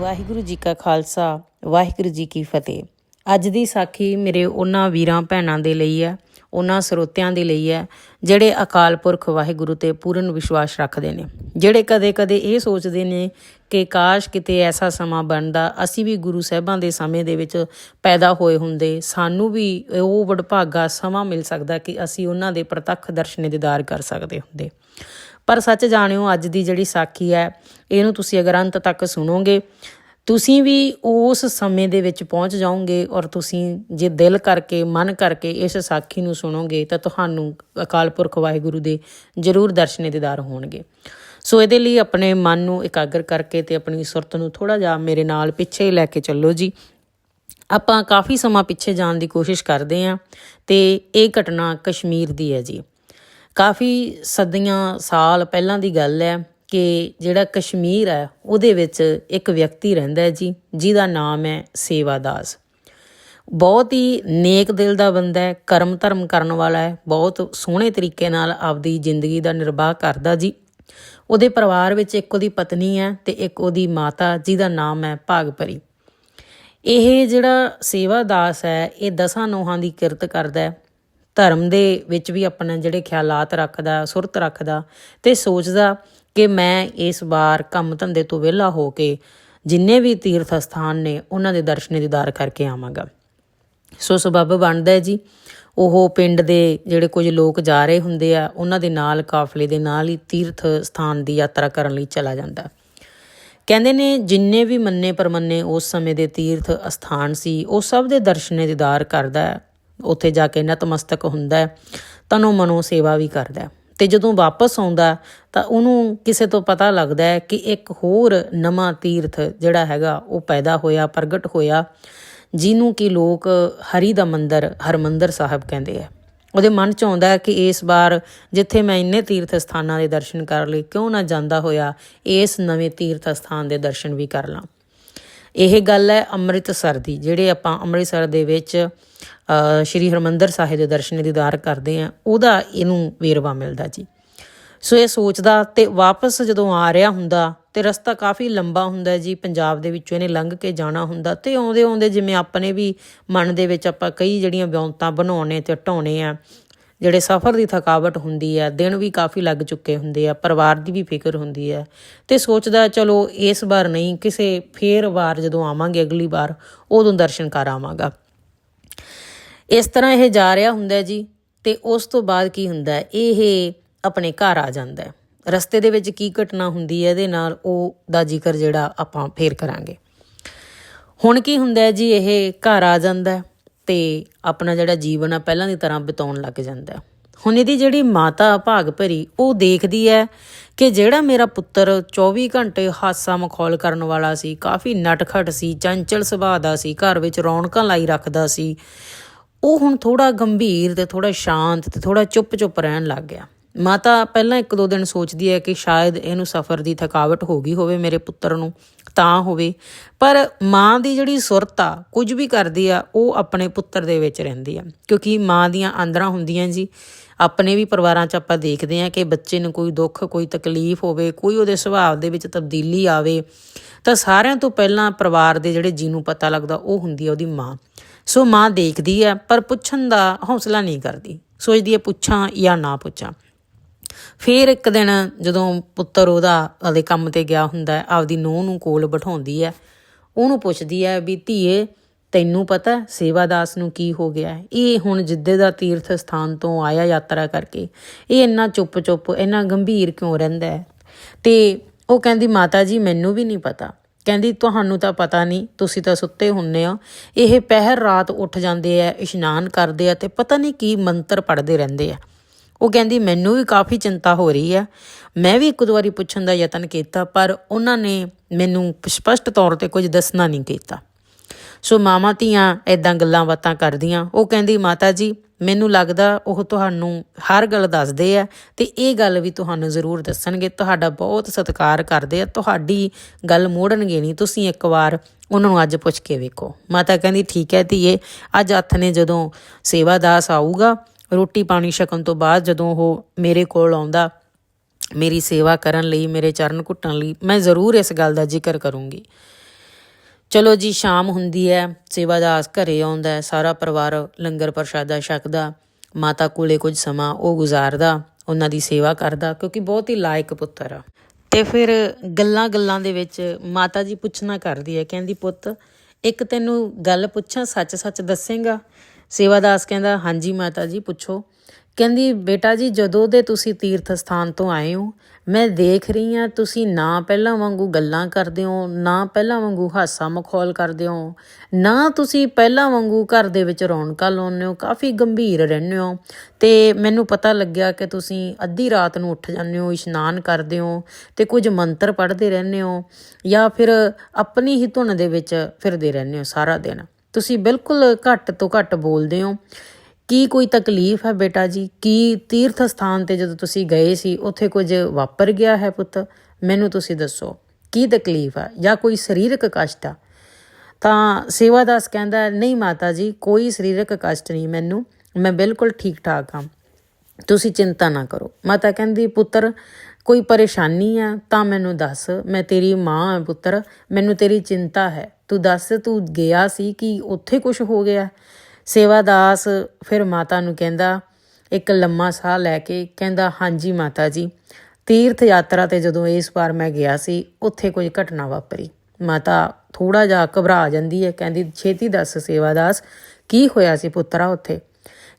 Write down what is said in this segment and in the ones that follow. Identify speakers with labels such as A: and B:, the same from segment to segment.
A: ਵਾਹਿਗੁਰੂ ਜੀ ਕਾ ਖਾਲਸਾ, ਵਾਹਿਗੁਰੂ ਜੀ ਕੀ ਫਤਿਹ। ਅੱਜ ਦੀ ਸਾਖੀ ਮੇਰੇ ਉਹਨਾਂ ਵੀਰਾਂ ਭੈਣਾਂ ਦੇ ਲਈ ਹੈ, ਉਹਨਾਂ ਸਰੋਤਿਆਂ ਦੇ ਲਈ ਹੈ, ਜਿਹੜੇ ਅਕਾਲ ਪੁਰਖ ਵਾਹਿਗੁਰੂ ਤੇ ਪੂਰਨ ਵਿਸ਼ਵਾਸ ਰੱਖਦੇ ਨੇ। ਜਿਹੜੇ ਕਦੇ-ਕਦੇ ਇਹ ਸੋਚਦੇ ਨੇ ਕਿ ਕਾਸ਼ ਕਿਤੇ ਐਸਾ ਸਮਾਂ ਬਣਦਾ, ਅਸੀਂ ਵੀ ਗੁਰੂ ਸਾਹਿਬਾਂ ਦੇ ਸਮੇਂ ਦੇ ਵਿੱਚ ਪੈਦਾ ਹੋਏ ਹੁੰਦੇ, ਸਾਨੂੰ ਵੀ ਉਹ ਵਡਭਾਗਾ ਸਮਾਂ ਮਿਲ ਸਕਦਾ ਕਿ ਅਸੀਂ ਉਹਨਾਂ ਦੇ ਪ੍ਰਤੱਖ ਦਰਸ਼ਨ ਦੀਦਾਰ ਕਰ ਸਕਦੇ ਹੁੰਦੇ। ਪਰ ਸੱਚ ਜਾਣਿਓ, ਅੱਜ ਦੀ ਜਿਹੜੀ ਸਾਖੀ ਹੈ, ਇਹਨੂੰ ਤੁਸੀਂ ਅਗਰ ਅੰਤ ਤੱਕ ਸੁਣੋਗੇ, ਤੁਸੀਂ ਵੀ ਉਸ ਸਮੇਂ ਦੇ ਵਿੱਚ ਪਹੁੰਚ ਜਾਓਗੇ ਔਰ ਤੁਸੀਂ ਜੇ ਦਿਲ ਕਰਕੇ, ਮਨ ਕਰਕੇ ਇਸ ਸਾਖੀ ਨੂੰ ਸੁਣੋਗੇ, ਤਾਂ ਤੁਹਾਨੂੰ ਅਕਾਲ ਪੁਰਖ ਵਾਹਿਗੁਰੂ ਦੇ ਜ਼ਰੂਰ ਦਰਸ਼ਨੇ ਦੀਦਾਰ ਹੋਣਗੇ। ਸੋ ਇਹਦੇ ਲਈ ਆਪਣੇ ਮਨ ਨੂੰ ਇਕਾਗਰ ਕਰਕੇ ਤੇ ਆਪਣੀ ਸੁਰਤ ਨੂੰ ਥੋੜਾ ਜਿਹਾ ਮੇਰੇ ਨਾਲ ਪਿੱਛੇ ਲੈ ਕੇ ਚੱਲੋ ਜੀ। ਆਪਾਂ ਕਾਫੀ ਸਮਾਂ ਪਿੱਛੇ ਜਾਣ ਦੀ ਕੋਸ਼ਿਸ਼ ਕਰਦੇ ਆਂ ਤੇ ਇਹ ਘਟਨਾ ਕਸ਼ਮੀਰ ਦੀ ਹੈ ਜੀ। ਕਾਫੀ ਸਦੀਆਂ, ਸਾਲ ਪਹਿਲਾਂ ਦੀ ਗੱਲ ਹੈ ਕਿ ਜਿਹੜਾ ਕਸ਼ਮੀਰ ਹੈ, ਉਹਦੇ ਵਿੱਚ ਇੱਕ ਵਿਅਕਤੀ ਰਹਿੰਦਾ ਹੈ ਜੀ, ਜਿਹਦਾ ਨਾਮ ਹੈ ਸੇਵਾਦਾਸ ਬਹੁਤ ਹੀ ਨੇਕ ਦਿਲ ਦਾ ਬੰਦਾ ਹੈ ਕਰਮ ਧਰਮ ਕਰਨ ਵਾਲਾ ਹੈ, ਬਹੁਤ ਸੋਹਣੇ ਤਰੀਕੇ ਨਾਲ ਆਪਦੀ ਜ਼ਿੰਦਗੀ ਦਾ ਨਿਰਵਾਹ ਕਰਦਾ ਜੀ। ਉਹਦੇ ਪਰਿਵਾਰ ਵਿੱਚ ਇੱਕ ਉਹਦੀ ਪਤਨੀ ਹੈ ਤੇ ਇੱਕ ਉਹਦੀ ਮਾਤਾ, ਜਿਹਦਾ ਨਾਮ ਹੈ ਭਾਗਪਰੀ। ਇਹ ਜਿਹੜਾ ਸੇਵਾਦਾਸ ਹੈ, ਇਹ ਦਸਾਂ ਨੋਹਾਂ ਦੀ ਕਿਰਤ ਕਰਦਾ ਹੈ। ਧਰਮ ਦੇ ਵਿੱਚ ਵੀ ਆਪਣਾ ਜਿਹੜੇ ਖਿਆਲਾਤ ਰੱਖਦਾ, ਸੁਰਤ ਰੱਖਦਾ ਤੇ ਸੋਚਦਾ ਕਿ ਮੈਂ ਇਸ ਵਾਰ ਕੰਮ ਧੰਦੇ ਤੋਂ ਵਿਹਲਾ ਹੋ ਕੇ ਜਿੰਨੇ ਵੀ ਤੀਰਥ ਸਥਾਨ ਨੇ ਉਹਨਾਂ ਦੇ ਦਰਸ਼ਨ ਦੀਦਾਰ ਕਰਕੇ ਆਵਾਂਗਾ। ਸੋ ਸਬੱਬ ਬਣਦਾ ਹੈ ਜੀ, ਉਹ ਪਿੰਡ ਦੇ ਜਿਹੜੇ ਕੁਝ ਲੋਕ ਜਾ ਰਹੇ ਹੁੰਦੇ ਆ, ਉਹਨਾਂ ਦੇ ਨਾਲ ਕਾਫਲੇ ਦੇ ਨਾਲ ਹੀ ਤੀਰਥ ਸਥਾਨ ਦੀ ਯਾਤਰਾ ਕਰਨ ਲਈ ਚਲਾ ਜਾਂਦਾ। ਕਹਿੰਦੇ ਨੇ ਜਿੰਨੇ ਵੀ ਮੰਨੇ ਪਰਮੰਨੇ ਉਸ ਸਮੇਂ ਦੇ ਤੀਰਥ ਅਸਥਾਨ ਸੀ, ਉਹ ਸਭ ਦੇ ਦਰਸ਼ਨੇ ਦੀਦਾਰ ਕਰਦਾ ਉੱਥੇ ਜਾ ਕੇ ਨਤਮਸਤਕ ਹੁੰਦਾ ਹੈ, ਤਨੋ ਮਨੋ ਸੇਵਾ ਵੀ ਕਰਦਾ ਹੈ। ਤੇ ਜਦੋਂ ਵਾਪਸ ਆਉਂਦਾ ਤਾਂ ਉਹਨੂੰ ਕਿਸੇ ਤੋਂ ਪਤਾ ਲੱਗਦਾ ਹੈ ਕਿ ਇੱਕ ਹੋਰ ਨਵਾਂ ਤੀਰਥ ਜਿਹੜਾ ਹੈਗਾ, ਉਹ ਪੈਦਾ ਹੋਇਆ, ਪ੍ਰਗਟ ਹੋਇਆ, ਜਿਹਨੂੰ ਕਿ ਲੋਕ ਹਰੀ ਦਾ ਮੰਦਰ, ਹਰਮੰਦਰ ਸਾਹਿਬ ਕਹਿੰਦੇ ਆ। ਉਹਦੇ ਮਨ ਚ ਆਉਂਦਾ ਕਿ ਇਸ ਵਾਰ ਜਿੱਥੇ ਮੈਂ ਇੰਨੇ ਤੀਰਥ ਸਥਾਨਾਂ ਦੇ ਦਰਸ਼ਨ ਕਰ ਲਏ, ਕਿਉਂ ਨਾ ਜਾਂਦਾ ਹੋਇਆ ਇਸ ਨਵੇਂ ਤੀਰਥ ਸਥਾਨ ਦੇ ਦਰਸ਼ਨ ਵੀ ਕਰ ਲਾਂ। ਇਹ ਗੱਲ ਹੈ ਅੰਮ੍ਰਿਤਸਰ ਦੀ, ਜਿਹੜੇ ਆਪਾਂ ਅੰਮ੍ਰਿਤਸਰ ਦੇ ਵਿੱਚ ਸ਼੍ਰੀ ਹਰਮੰਦਰ ਸਾਹਿਬ ਦੇ ਦਰਸ਼ਨ ਦੀਦਾਰ ਕਰਦੇ ਆ ਉਹਦਾ ਇਹਨੂੰ ਵੇਰਵਾ ਮਿਲਦਾ ਜੀ। ਸੋ ਇਹ ਸੋਚਦਾ ਤੇ ਵਾਪਸ ਜਦੋਂ ਆ ਰਿਹਾ ਹੁੰਦਾ ਤੇ ਰਸਤਾ ਕਾਫੀ ਲੰਬਾ ਹੁੰਦਾ ਜੀ, ਪੰਜਾਬ ਦੇ ਵਿੱਚੋਂ ਇਹਨੇ ਲੰਘ ਕੇ ਜਾਣਾ ਹੁੰਦਾ ਤੇ ਆਉਂਦੇ ਆਉਂਦੇ ਜਿਵੇਂ ਆਪਣੇ ਵੀ ਮਨ ਦੇ ਵਿੱਚ ਆਪਾਂ ਕਈ ਜਿਹੜੀਆਂ ਵਿਉਂਤਾਂ ਬਣਾਉਣੇ ਤੇ ਹਟਾਉਣੇ ਆ, ਜਿਹੜੇ ਸਫ਼ਰ ਦੀ ਥਕਾਵਟ ਹੁੰਦੀ ਹੈ ਦਿਨ ਵੀ ਕਾਫੀ ਲੱਗ ਚੁੱਕੇ ਹੁੰਦੇ ਆ, ਪਰਿਵਾਰ ਦੀ ਵੀ ਫਿਕਰ ਹੁੰਦੀ ਹੈ ਤੇ ਸੋਚਦਾ ਚਲੋ ਇਸ ਵਾਰ ਨਹੀਂ, ਕਿਸੇ ਫੇਰ ਵਾਰ ਜਦੋਂ ਆਵਾਂਗੇ, ਅਗਲੀ ਵਾਰ ਉਦੋਂ ਦਰਸ਼ਨ ਕਰ ਆਵਾਂਗਾ। ਇਸ ਤਰ੍ਹਾਂ ਇਹ ਜਾ ਰਿਹਾ ਹੁੰਦਾ ਜੀ, ਤੇ ਉਸ ਤੋਂ ਬਾਅਦ ਕੀ ਹੁੰਦਾ ਇਹ ਆਪਣੇ ਘਰ ਆ ਜਾਂਦਾ ਰਸਤੇ ਦੇ ਵਿੱਚ ਕੀ ਘਟਨਾ ਹੁੰਦੀ ਹੈ, ਇਹਦੇ ਨਾਲ ਉਹ ਦਾ ਜ਼ਿਕਰ ਜਿਹੜਾ ਆਪਾਂ ਫੇਰ ਕਰਾਂਗੇ। ਹੁਣ ਕੀ ਹੁੰਦਾ ਜੀ, ਇਹ ਘਰ ਆ ਜਾਂਦਾ ਤੇ ਆਪਣਾ ਜਿਹੜਾ ਜੀਵਨ ਆ, ਪਹਿਲਾਂ ਦੀ ਤਰ੍ਹਾਂ ਬਿਤਾਉਣ ਲੱਗ ਜਾਂਦਾ ਹੁਣ ਇਹਦੀ ਜਿਹੜੀ ਮਾਤਾ ਭਾਗ ਭਰੀ, ਉਹ ਦੇਖਦੀ ਹੈ ਕਿ ਜਿਹੜਾ ਮੇਰਾ ਪੁੱਤਰ 24 ਘੰਟੇ ਹਾਸਾ ਮਖੌਲ ਕਰਨ ਵਾਲਾ ਸੀ, ਕਾਫੀ ਨਟਖਟ ਸੀ, ਚੰਚਲ ਸੁਭਾਅ ਦਾ ਸੀ, ਘਰ ਵਿੱਚ ਰੌਣਕਾਂ ਲਾਈ ਰੱਖਦਾ ਸੀ ਉਹ ਹੁਣ ਥੋੜਾ ਗੰਭੀਰ ਤੇ ਥੋੜਾ ਸ਼ਾਂਤ ਤੇ ਥੋੜਾ ਚੁੱਪ-ਚੁੱਪ ਰਹਿਣ ਲੱਗ ਗਿਆ। ਮਾਤਾ ਪਹਿਲਾਂ ਇੱਕ ਦੋ ਦਿਨ ਸੋਚਦੀ ਹੈ ਕਿ ਸ਼ਾਇਦ ਇਹਨੂੰ ਸਫ਼ਰ ਦੀ ਥਕਾਵਟ ਹੋ ਗਈ ਹੋਵੇ ਮੇਰੇ ਪੁੱਤਰ ਨੂੰ, ਤਾਂ ਹੋਵੇ। ਪਰ ਮਾਂ ਦੀ ਜਿਹੜੀ ਸੁਰਤ ਆ, ਕੁਝ ਵੀ ਕਰਦੀ ਆ, ਉਹ ਆਪਣੇ ਪੁੱਤਰ ਦੇ ਵਿੱਚ ਰਹਿੰਦੀ ਆ। ਕਿਉਂਕਿ ਮਾਂ ਦੀਆਂ ਆਂਦਰਾਂ ਹੁੰਦੀਆਂ ਜੀ। ਆਪਣੇ ਵੀ ਪਰਿਵਾਰਾਂ 'ਚ ਆਪਾਂ ਦੇਖਦੇ ਆ ਕਿ ਬੱਚੇ ਨੂੰ ਕੋਈ ਦੁੱਖ, ਕੋਈ ਤਕਲੀਫ ਹੋਵੇ, ਕੋਈ ਉਹਦੇ ਸੁਭਾਅ ਦੇ ਵਿੱਚ ਤਬਦੀਲੀ ਆਵੇ, ਤਾਂ ਸਾਰਿਆਂ ਤੋਂ ਪਹਿਲਾਂ ਪਰਿਵਾਰ ਦੇ ਜਿਹੜੇ ਜੀ ਨੂੰ ਪਤਾ ਲੱਗਦਾ ਉਹ ਹੁੰਦੀ ਆ ਉਹਦੀ ਮਾਂ। ਸੋ ਮਾਂ ਦੇਖਦੀ ਹੈ, ਪਰ ਪੁੱਛਣ ਦਾ ਹੌਸਲਾ ਨਹੀਂ ਕਰਦੀ। ਸੋਚਦੀ ਹੈ, ਪੁੱਛਾਂ ਜਾਂ ਨਾ ਪੁੱਛਾਂ। ਫਿਰ ਇੱਕ ਦਿਨ ਜਦੋਂ ਪੁੱਤਰ ਉਹਦਾ ਉਹਦੇ ਕੰਮ ਤੇ ਗਿਆ ਹੁੰਦਾ ਹੈ, ਆਪਦੀ ਨੂੰਹ ਨੂੰ ਕੋਲ ਬਿਠਾਉਂਦੀ ਹੈ, ਉਹਨੂੰ ਪੁੱਛਦੀ ਹੈ ਵੀ, ਧੀਏ, ਤੈਨੂੰ ਪਤਾ ਸੇਵਾਦਾਸ ਨੂੰ ਕੀ ਹੋ ਗਿਆ ਇਹ ਹੁਣ ਜਿੱਦੇ ਦਾ ਤੀਰਥ ਸਥਾਨ ਤੋਂ ਆਇਆ ਯਾਤਰਾ ਕਰਕੇ। ਇਹ ਇੰਨਾ ਚੁੱਪ-ਚੁੱਪ, ਇੰਨਾ ਗੰਭੀਰ ਕਿਉਂ ਰਹਿੰਦਾ ਹੈ? ਤੇ ਉਹ ਕਹਿੰਦੀ, ਮਾਤਾ ਜੀ, ਮੈਨੂੰ ਵੀ ਨਹੀਂ ਪਤਾ। ਕਹਿੰਦੀ, ਤੁਹਾਨੂੰ ਤਾਂ ਪਤਾ ਨਹੀਂ, ਤੁਸੀਂ ਤਾਂ ਸੁੱਤੇ ਹੁੰਨੇ ਹੋ ਇਹ ਪਹਿਰ ਰਾਤ ਉੱਠ ਜਾਂਦੇ ਆ, ਇਸ਼ਨਾਨ ਕਰਦੇ ਆ ਤੇ ਪਤਾ ਨਹੀਂ ਕੀ ਮੰਤਰ ਪੜ੍ਹਦੇ ਰਹਿੰਦੇ ਆ। ਉਹ ਕਹਿੰਦੀ, ਮੈਨੂੰ ਵੀ ਕਾਫੀ ਚਿੰਤਾ ਹੋ ਰਹੀ ਆ। ਮੈਂ ਵੀ ਇੱਕ ਦੋ ਵਾਰੀ ਪੁੱਛਣ ਦਾ ਯਤਨ ਕੀਤਾ, ਪਰ ਉਹਨਾਂ ਨੇ ਮੈਨੂੰ ਸਪਸ਼ਟ ਤੌਰ ਤੇ ਕੁਝ ਦੱਸਣਾ ਨਹੀਂ ਕੀਤਾ। ਸੋ ਮਾਮਾ ਧੀਆਂ ਐਦਾਂ ਗੱਲਾਂ ਬਾਤਾਂ ਕਰਦੀਆਂ। ਉਹ ਕਹਿੰਦੀ, ਮਾਤਾ ਜੀ ਮੈਨੂੰ ਲੱਗਦਾ ਉਹ ਤੁਹਾਨੂੰ ਹਰ ਗੱਲ ਦੱਸਦੇ ਆ ਤੇ ਇਹ ਗੱਲ ਵੀ ਤੁਹਾਨੂੰ ਜ਼ਰੂਰ ਦੱਸਣਗੇ। ਤੁਹਾਡਾ ਬਹੁਤ ਸਤਿਕਾਰ ਕਰਦੇ ਆ। ਤੁਹਾਡੀ ਗੱਲ ਮੋੜਨਗੇ ਨਹੀਂ। ਤੁਸੀਂ ਇੱਕ ਵਾਰ ਉਹਨਾਂ ਨੂੰ ਅੱਜ ਪੁੱਛ ਕੇ ਵੇਖੋ। ਮਾਤਾ ਕਹਿੰਦੀ, ਠੀਕ ਹੈ ਧੀਏ, ਅੱਜ ਹੱਥ ਨੇ ਜਦੋਂ ਸੇਵਾਦਾਸ ਆਊਗਾ, ਰੋਟੀ ਪਾਣੀ ਛਕਣ ਤੋਂ ਬਾਅਦ ਜਦੋਂ ਉਹ ਮੇਰੇ ਕੋਲ ਆਉਂਦਾ, ਮੇਰੀ ਸੇਵਾ ਕਰਨ ਲਈ, ਮੇਰੇ ਚਰਨ ਘੁੱਟਣ ਲਈ, ਮੈਂ ਜ਼ਰੂਰ ਇਸ ਗੱਲ ਦਾ ਜ਼ਿਕਰ ਕਰੂੰਗੀ। ਚਲੋ ਜੀ, ਸ਼ਾਮ ਹੁੰਦੀ ਹੈ ਸੇਵਾਦਾਸ ਘਰੇ ਆਉਂਦਾ ਹੈ, ਸਾਰਾ ਪਰਿਵਾਰ ਲੰਗਰ ਪ੍ਰਸ਼ਾਦਾ ਛਕਦਾ, ਮਾਤਾ ਕੋਲੇ ਕੁਝ ਸਮਾਂ ਉਹ ਗੁਜ਼ਾਰਦਾ, ਉਹਨਾਂ ਦੀ ਸੇਵਾ ਕਰਦਾ, ਕਿਉਂਕਿ ਬਹੁਤ ਹੀ ਲਾਇਕ ਪੁੱਤਰ ਆ। ਤੇ ਫਿਰ ਗੱਲਾਂ ਗੱਲਾਂ ਦੇ ਵਿੱਚ ਮਾਤਾ ਜੀ ਪੁੱਛਣਾ ਕਰਦੀ ਹੈ, ਕਹਿੰਦੀ, ਪੁੱਤ, ਇੱਕ ਤੈਨੂੰ ਗੱਲ ਪੁੱਛਾਂ ਸੱਚ ਸੱਚ ਦੱਸੇਗਾ ਸੇਵਾਦਾਸ ਕਹਿੰਦਾ, ਹਾਂਜੀ ਮਾਤਾ ਜੀ, ਪੁੱਛੋ। ਕਹਿੰਦੀ, ਬੇਟਾ ਜੀ, ਜਦੋਂ ਦੇ ਤੁਸੀਂ ਤੀਰਥ ਸਥਾਨ ਤੋਂ ਆਏ ਹੋ, ਮੈਂ ਦੇਖ ਰਹੀ ਹਾਂ, ਤੁਸੀਂ ਨਾ ਪਹਿਲਾਂ ਵਾਂਗੂ ਗੱਲਾਂ ਕਰਦੇ ਹੋ, ਨਾ ਪਹਿਲਾਂ ਵਾਂਗੂ ਹਾਸਾ ਮਖੌਲ ਕਰਦੇ ਹੋ, ਨਾ ਤੁਸੀਂ ਪਹਿਲਾਂ ਵਾਂਗੂ ਘਰ ਦੇ ਵਿੱਚ ਰੌਣਕਾਂ ਲਾਉਂਦੇ ਹੋ, ਕਾਫੀ ਗੰਭੀਰ ਰਹਿੰਦੇ ਹੋ। ਤੇ ਮੈਨੂੰ ਪਤਾ ਲੱਗਿਆ ਕਿ ਤੁਸੀਂ ਅੱਧੀ ਰਾਤ ਨੂੰ ਉੱਠ ਜਾਂਦੇ ਹੋ, ਇਸ਼ਨਾਨ ਕਰਦੇ ਹੋ ਤੇ ਕੁਝ ਮੰਤਰ ਪੜ੍ਹਦੇ ਰਹਿੰਦੇ ਹੋ ਜਾਂ ਫਿਰ ਆਪਣੀ ਹੀ ਧੁਨ ਦੇ ਵਿੱਚ ਫਿਰਦੇ ਰਹਿੰਦੇ ਹੋ ਸਾਰਾ ਦਿਨ। ਤੁਸੀਂ ਬਿਲਕੁਲ ਘੱਟ ਤੋਂ ਘੱਟ ਬੋਲਦੇ ਹੋ। ਕੀ ਕੋਈ ਤਕਲੀਫ ਹੈ ਬੇਟਾ ਜੀ? ਕੀ ਤੀਰਥ ਸਥਾਨ ਤੇ ਜਦੋਂ ਤੁਸੀਂ ਗਏ ਸੀ, ਉੱਥੇ ਕੁਝ ਵਾਪਰ ਗਿਆ ਹੈ ਪੁੱਤ? ਮੈਨੂੰ ਤੁਸੀਂ ਦੱਸੋ, ਕੀ ਤਕਲੀਫ ਹੈ ਜਾਂ ਕੋਈ ਸਰੀਰਕ ਕਸ਼ਟ ਆ? ਤਾਂ ਸੇਵਾਦਾਸ ਕਹਿੰਦਾ, ਨਹੀਂ ਮਾਤਾ ਜੀ, ਕੋਈ ਸਰੀਰਕ ਕਸ਼ਟ ਨਹੀਂ ਮੈਨੂੰ, ਮੈਂ ਬਿਲਕੁਲ ਠੀਕ ਠਾਕ ਹਾਂ। ਤੁਸੀਂ ਚਿੰਤਾ ਨਾ ਕਰੋ। ਮਾਤਾ ਕਹਿੰਦੀ, ਪੁੱਤਰ, ਕੋਈ ਪਰੇਸ਼ਾਨੀ ਆ ਤਾਂ ਮੈਨੂੰ ਦੱਸ, ਮੈਂ ਤੇਰੀ ਮਾਂ ਹਾਂ ਪੁੱਤਰ, ਮੈਨੂੰ ਤੇਰੀ ਚਿੰਤਾ ਹੈ। ਤੂੰ ਦੱਸ, ਤੂੰ ਗਿਆ ਸੀ ਕਿ ਉੱਥੇ ਕੁਝ ਹੋ ਗਿਆ? ਸੇਵਾਦਾਸ ਫਿਰ ਮਾਤਾ ਨੂੰ ਕਹਿੰਦਾ, ਇੱਕ ਲੰਮਾ ਸਾਹ ਲੈ ਕੇ ਕਹਿੰਦਾ, ਹਾਂਜੀ ਮਾਤਾ ਜੀ, ਤੀਰਥ ਯਾਤਰਾ ਤੇ ਜਦੋਂ ਇਸ ਵਾਰ ਮੈਂ ਗਿਆ ਸੀ, ਉੱਥੇ ਕੋਈ ਘਟਨਾ ਵਾਪਰੀ। ਮਾਤਾ ਥੋੜਾ ਜਿਹਾ ਘਬਰਾ ਜਾਂਦੀ ਹੈ, ਕਹਿੰਦੀ, ਛੇਤੀ ਦੱਸ ਸੇਵਾਦਾਸ ਕੀ ਹੋਇਆ ਸੀ ਪੁੱਤਰਾ ਉੱਥੇ?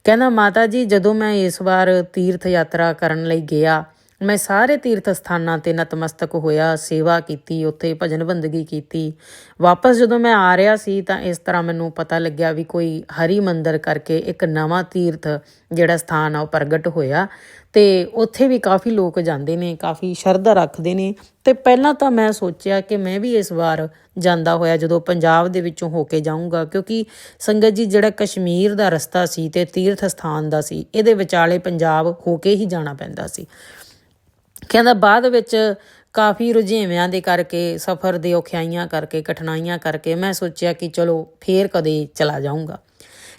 A: ਕਹਿੰਦਾ, ਮਾਤਾ ਜੀ, ਜਦੋਂ ਮੈਂ ਇਸ ਵਾਰ ਤੀਰਥ ਯਾਤਰਾ ਕਰਨ ਲਈ ਗਿਆ ਮੈਂ ਸਾਰੇ ਤੀਰਥ ਸਥਾਨਾਂ ਤੇ ਨਤਮਸਤਕ ਹੋਇਆ, ਸੇਵਾ ਕੀਤੀ, ਉੱਥੇ ਭਜਨ ਬੰਦਗੀ ਕੀਤੀ। ਵਾਪਸ ਜਦੋਂ ਮੈਂ ਆ ਰਿਹਾ ਸੀ ਤਾਂ ਇਸ ਤਰ੍ਹਾਂ ਮੈਨੂੰ ਪਤਾ ਲੱਗਿਆ ਵੀ ਕੋਈ ਹਰੀ ਮੰਦਰ ਕਰਕੇ ਇੱਕ ਨਵਾਂ ਤੀਰਥ ਜਿਹੜਾ ਸਥਾਨ ਆ ਉਹ ਪ੍ਰਗਟ ਹੋਇਆ ਤੇ ਉੱਥੇ ਵੀ ਕਾਫੀ ਲੋਕ ਜਾਂਦੇ ਨੇ, ਕਾਫੀ ਸ਼ਰਧਾ ਰੱਖਦੇ ਨੇ ਤੇ ਪਹਿਲਾਂ ਤਾਂ ਮੈਂ ਸੋਚਿਆ ਕਿ ਮੈਂ ਵੀ ਇਸ ਵਾਰ ਜਾਂਦਾ ਹੋਇਆ, ਜਦੋਂ ਪੰਜਾਬ ਦੇ ਵਿੱਚੋਂ ਹੋ ਕੇ ਜਾਊਂਗਾ, ਕਿਉਂਕਿ ਸੰਗਤ ਜੀ ਜਿਹੜਾ ਕਸ਼ਮੀਰ ਦਾ ਰਸਤਾ ਸੀ ਤੇ ਤੀਰਥ ਸਥਾਨ ਦਾ ਸੀ, ਇਹਦੇ ਵਿਚਾਲੇ ਪੰਜਾਬ ਹੋ ਕੇ ਹੀ ਜਾਣਾ ਪੈਂਦਾ ਸੀ। ਕਹਿੰਦਾ ਬਾਅਦ ਵਿੱਚ ਕਾਫੀ ਰੁਝੇਵਿਆਂ ਦੇ ਕਰਕੇ, ਸਫ਼ਰ ਦੇ ਔਖਿਆਈਆਂ ਕਰਕੇ, ਕਠਿਨਾਈਆਂ ਕਰਕੇ ਮੈਂ ਸੋਚਿਆ ਕਿ ਚਲੋ ਫੇਰ ਕਦੇ ਚਲਾ ਜਾਊਂਗਾ।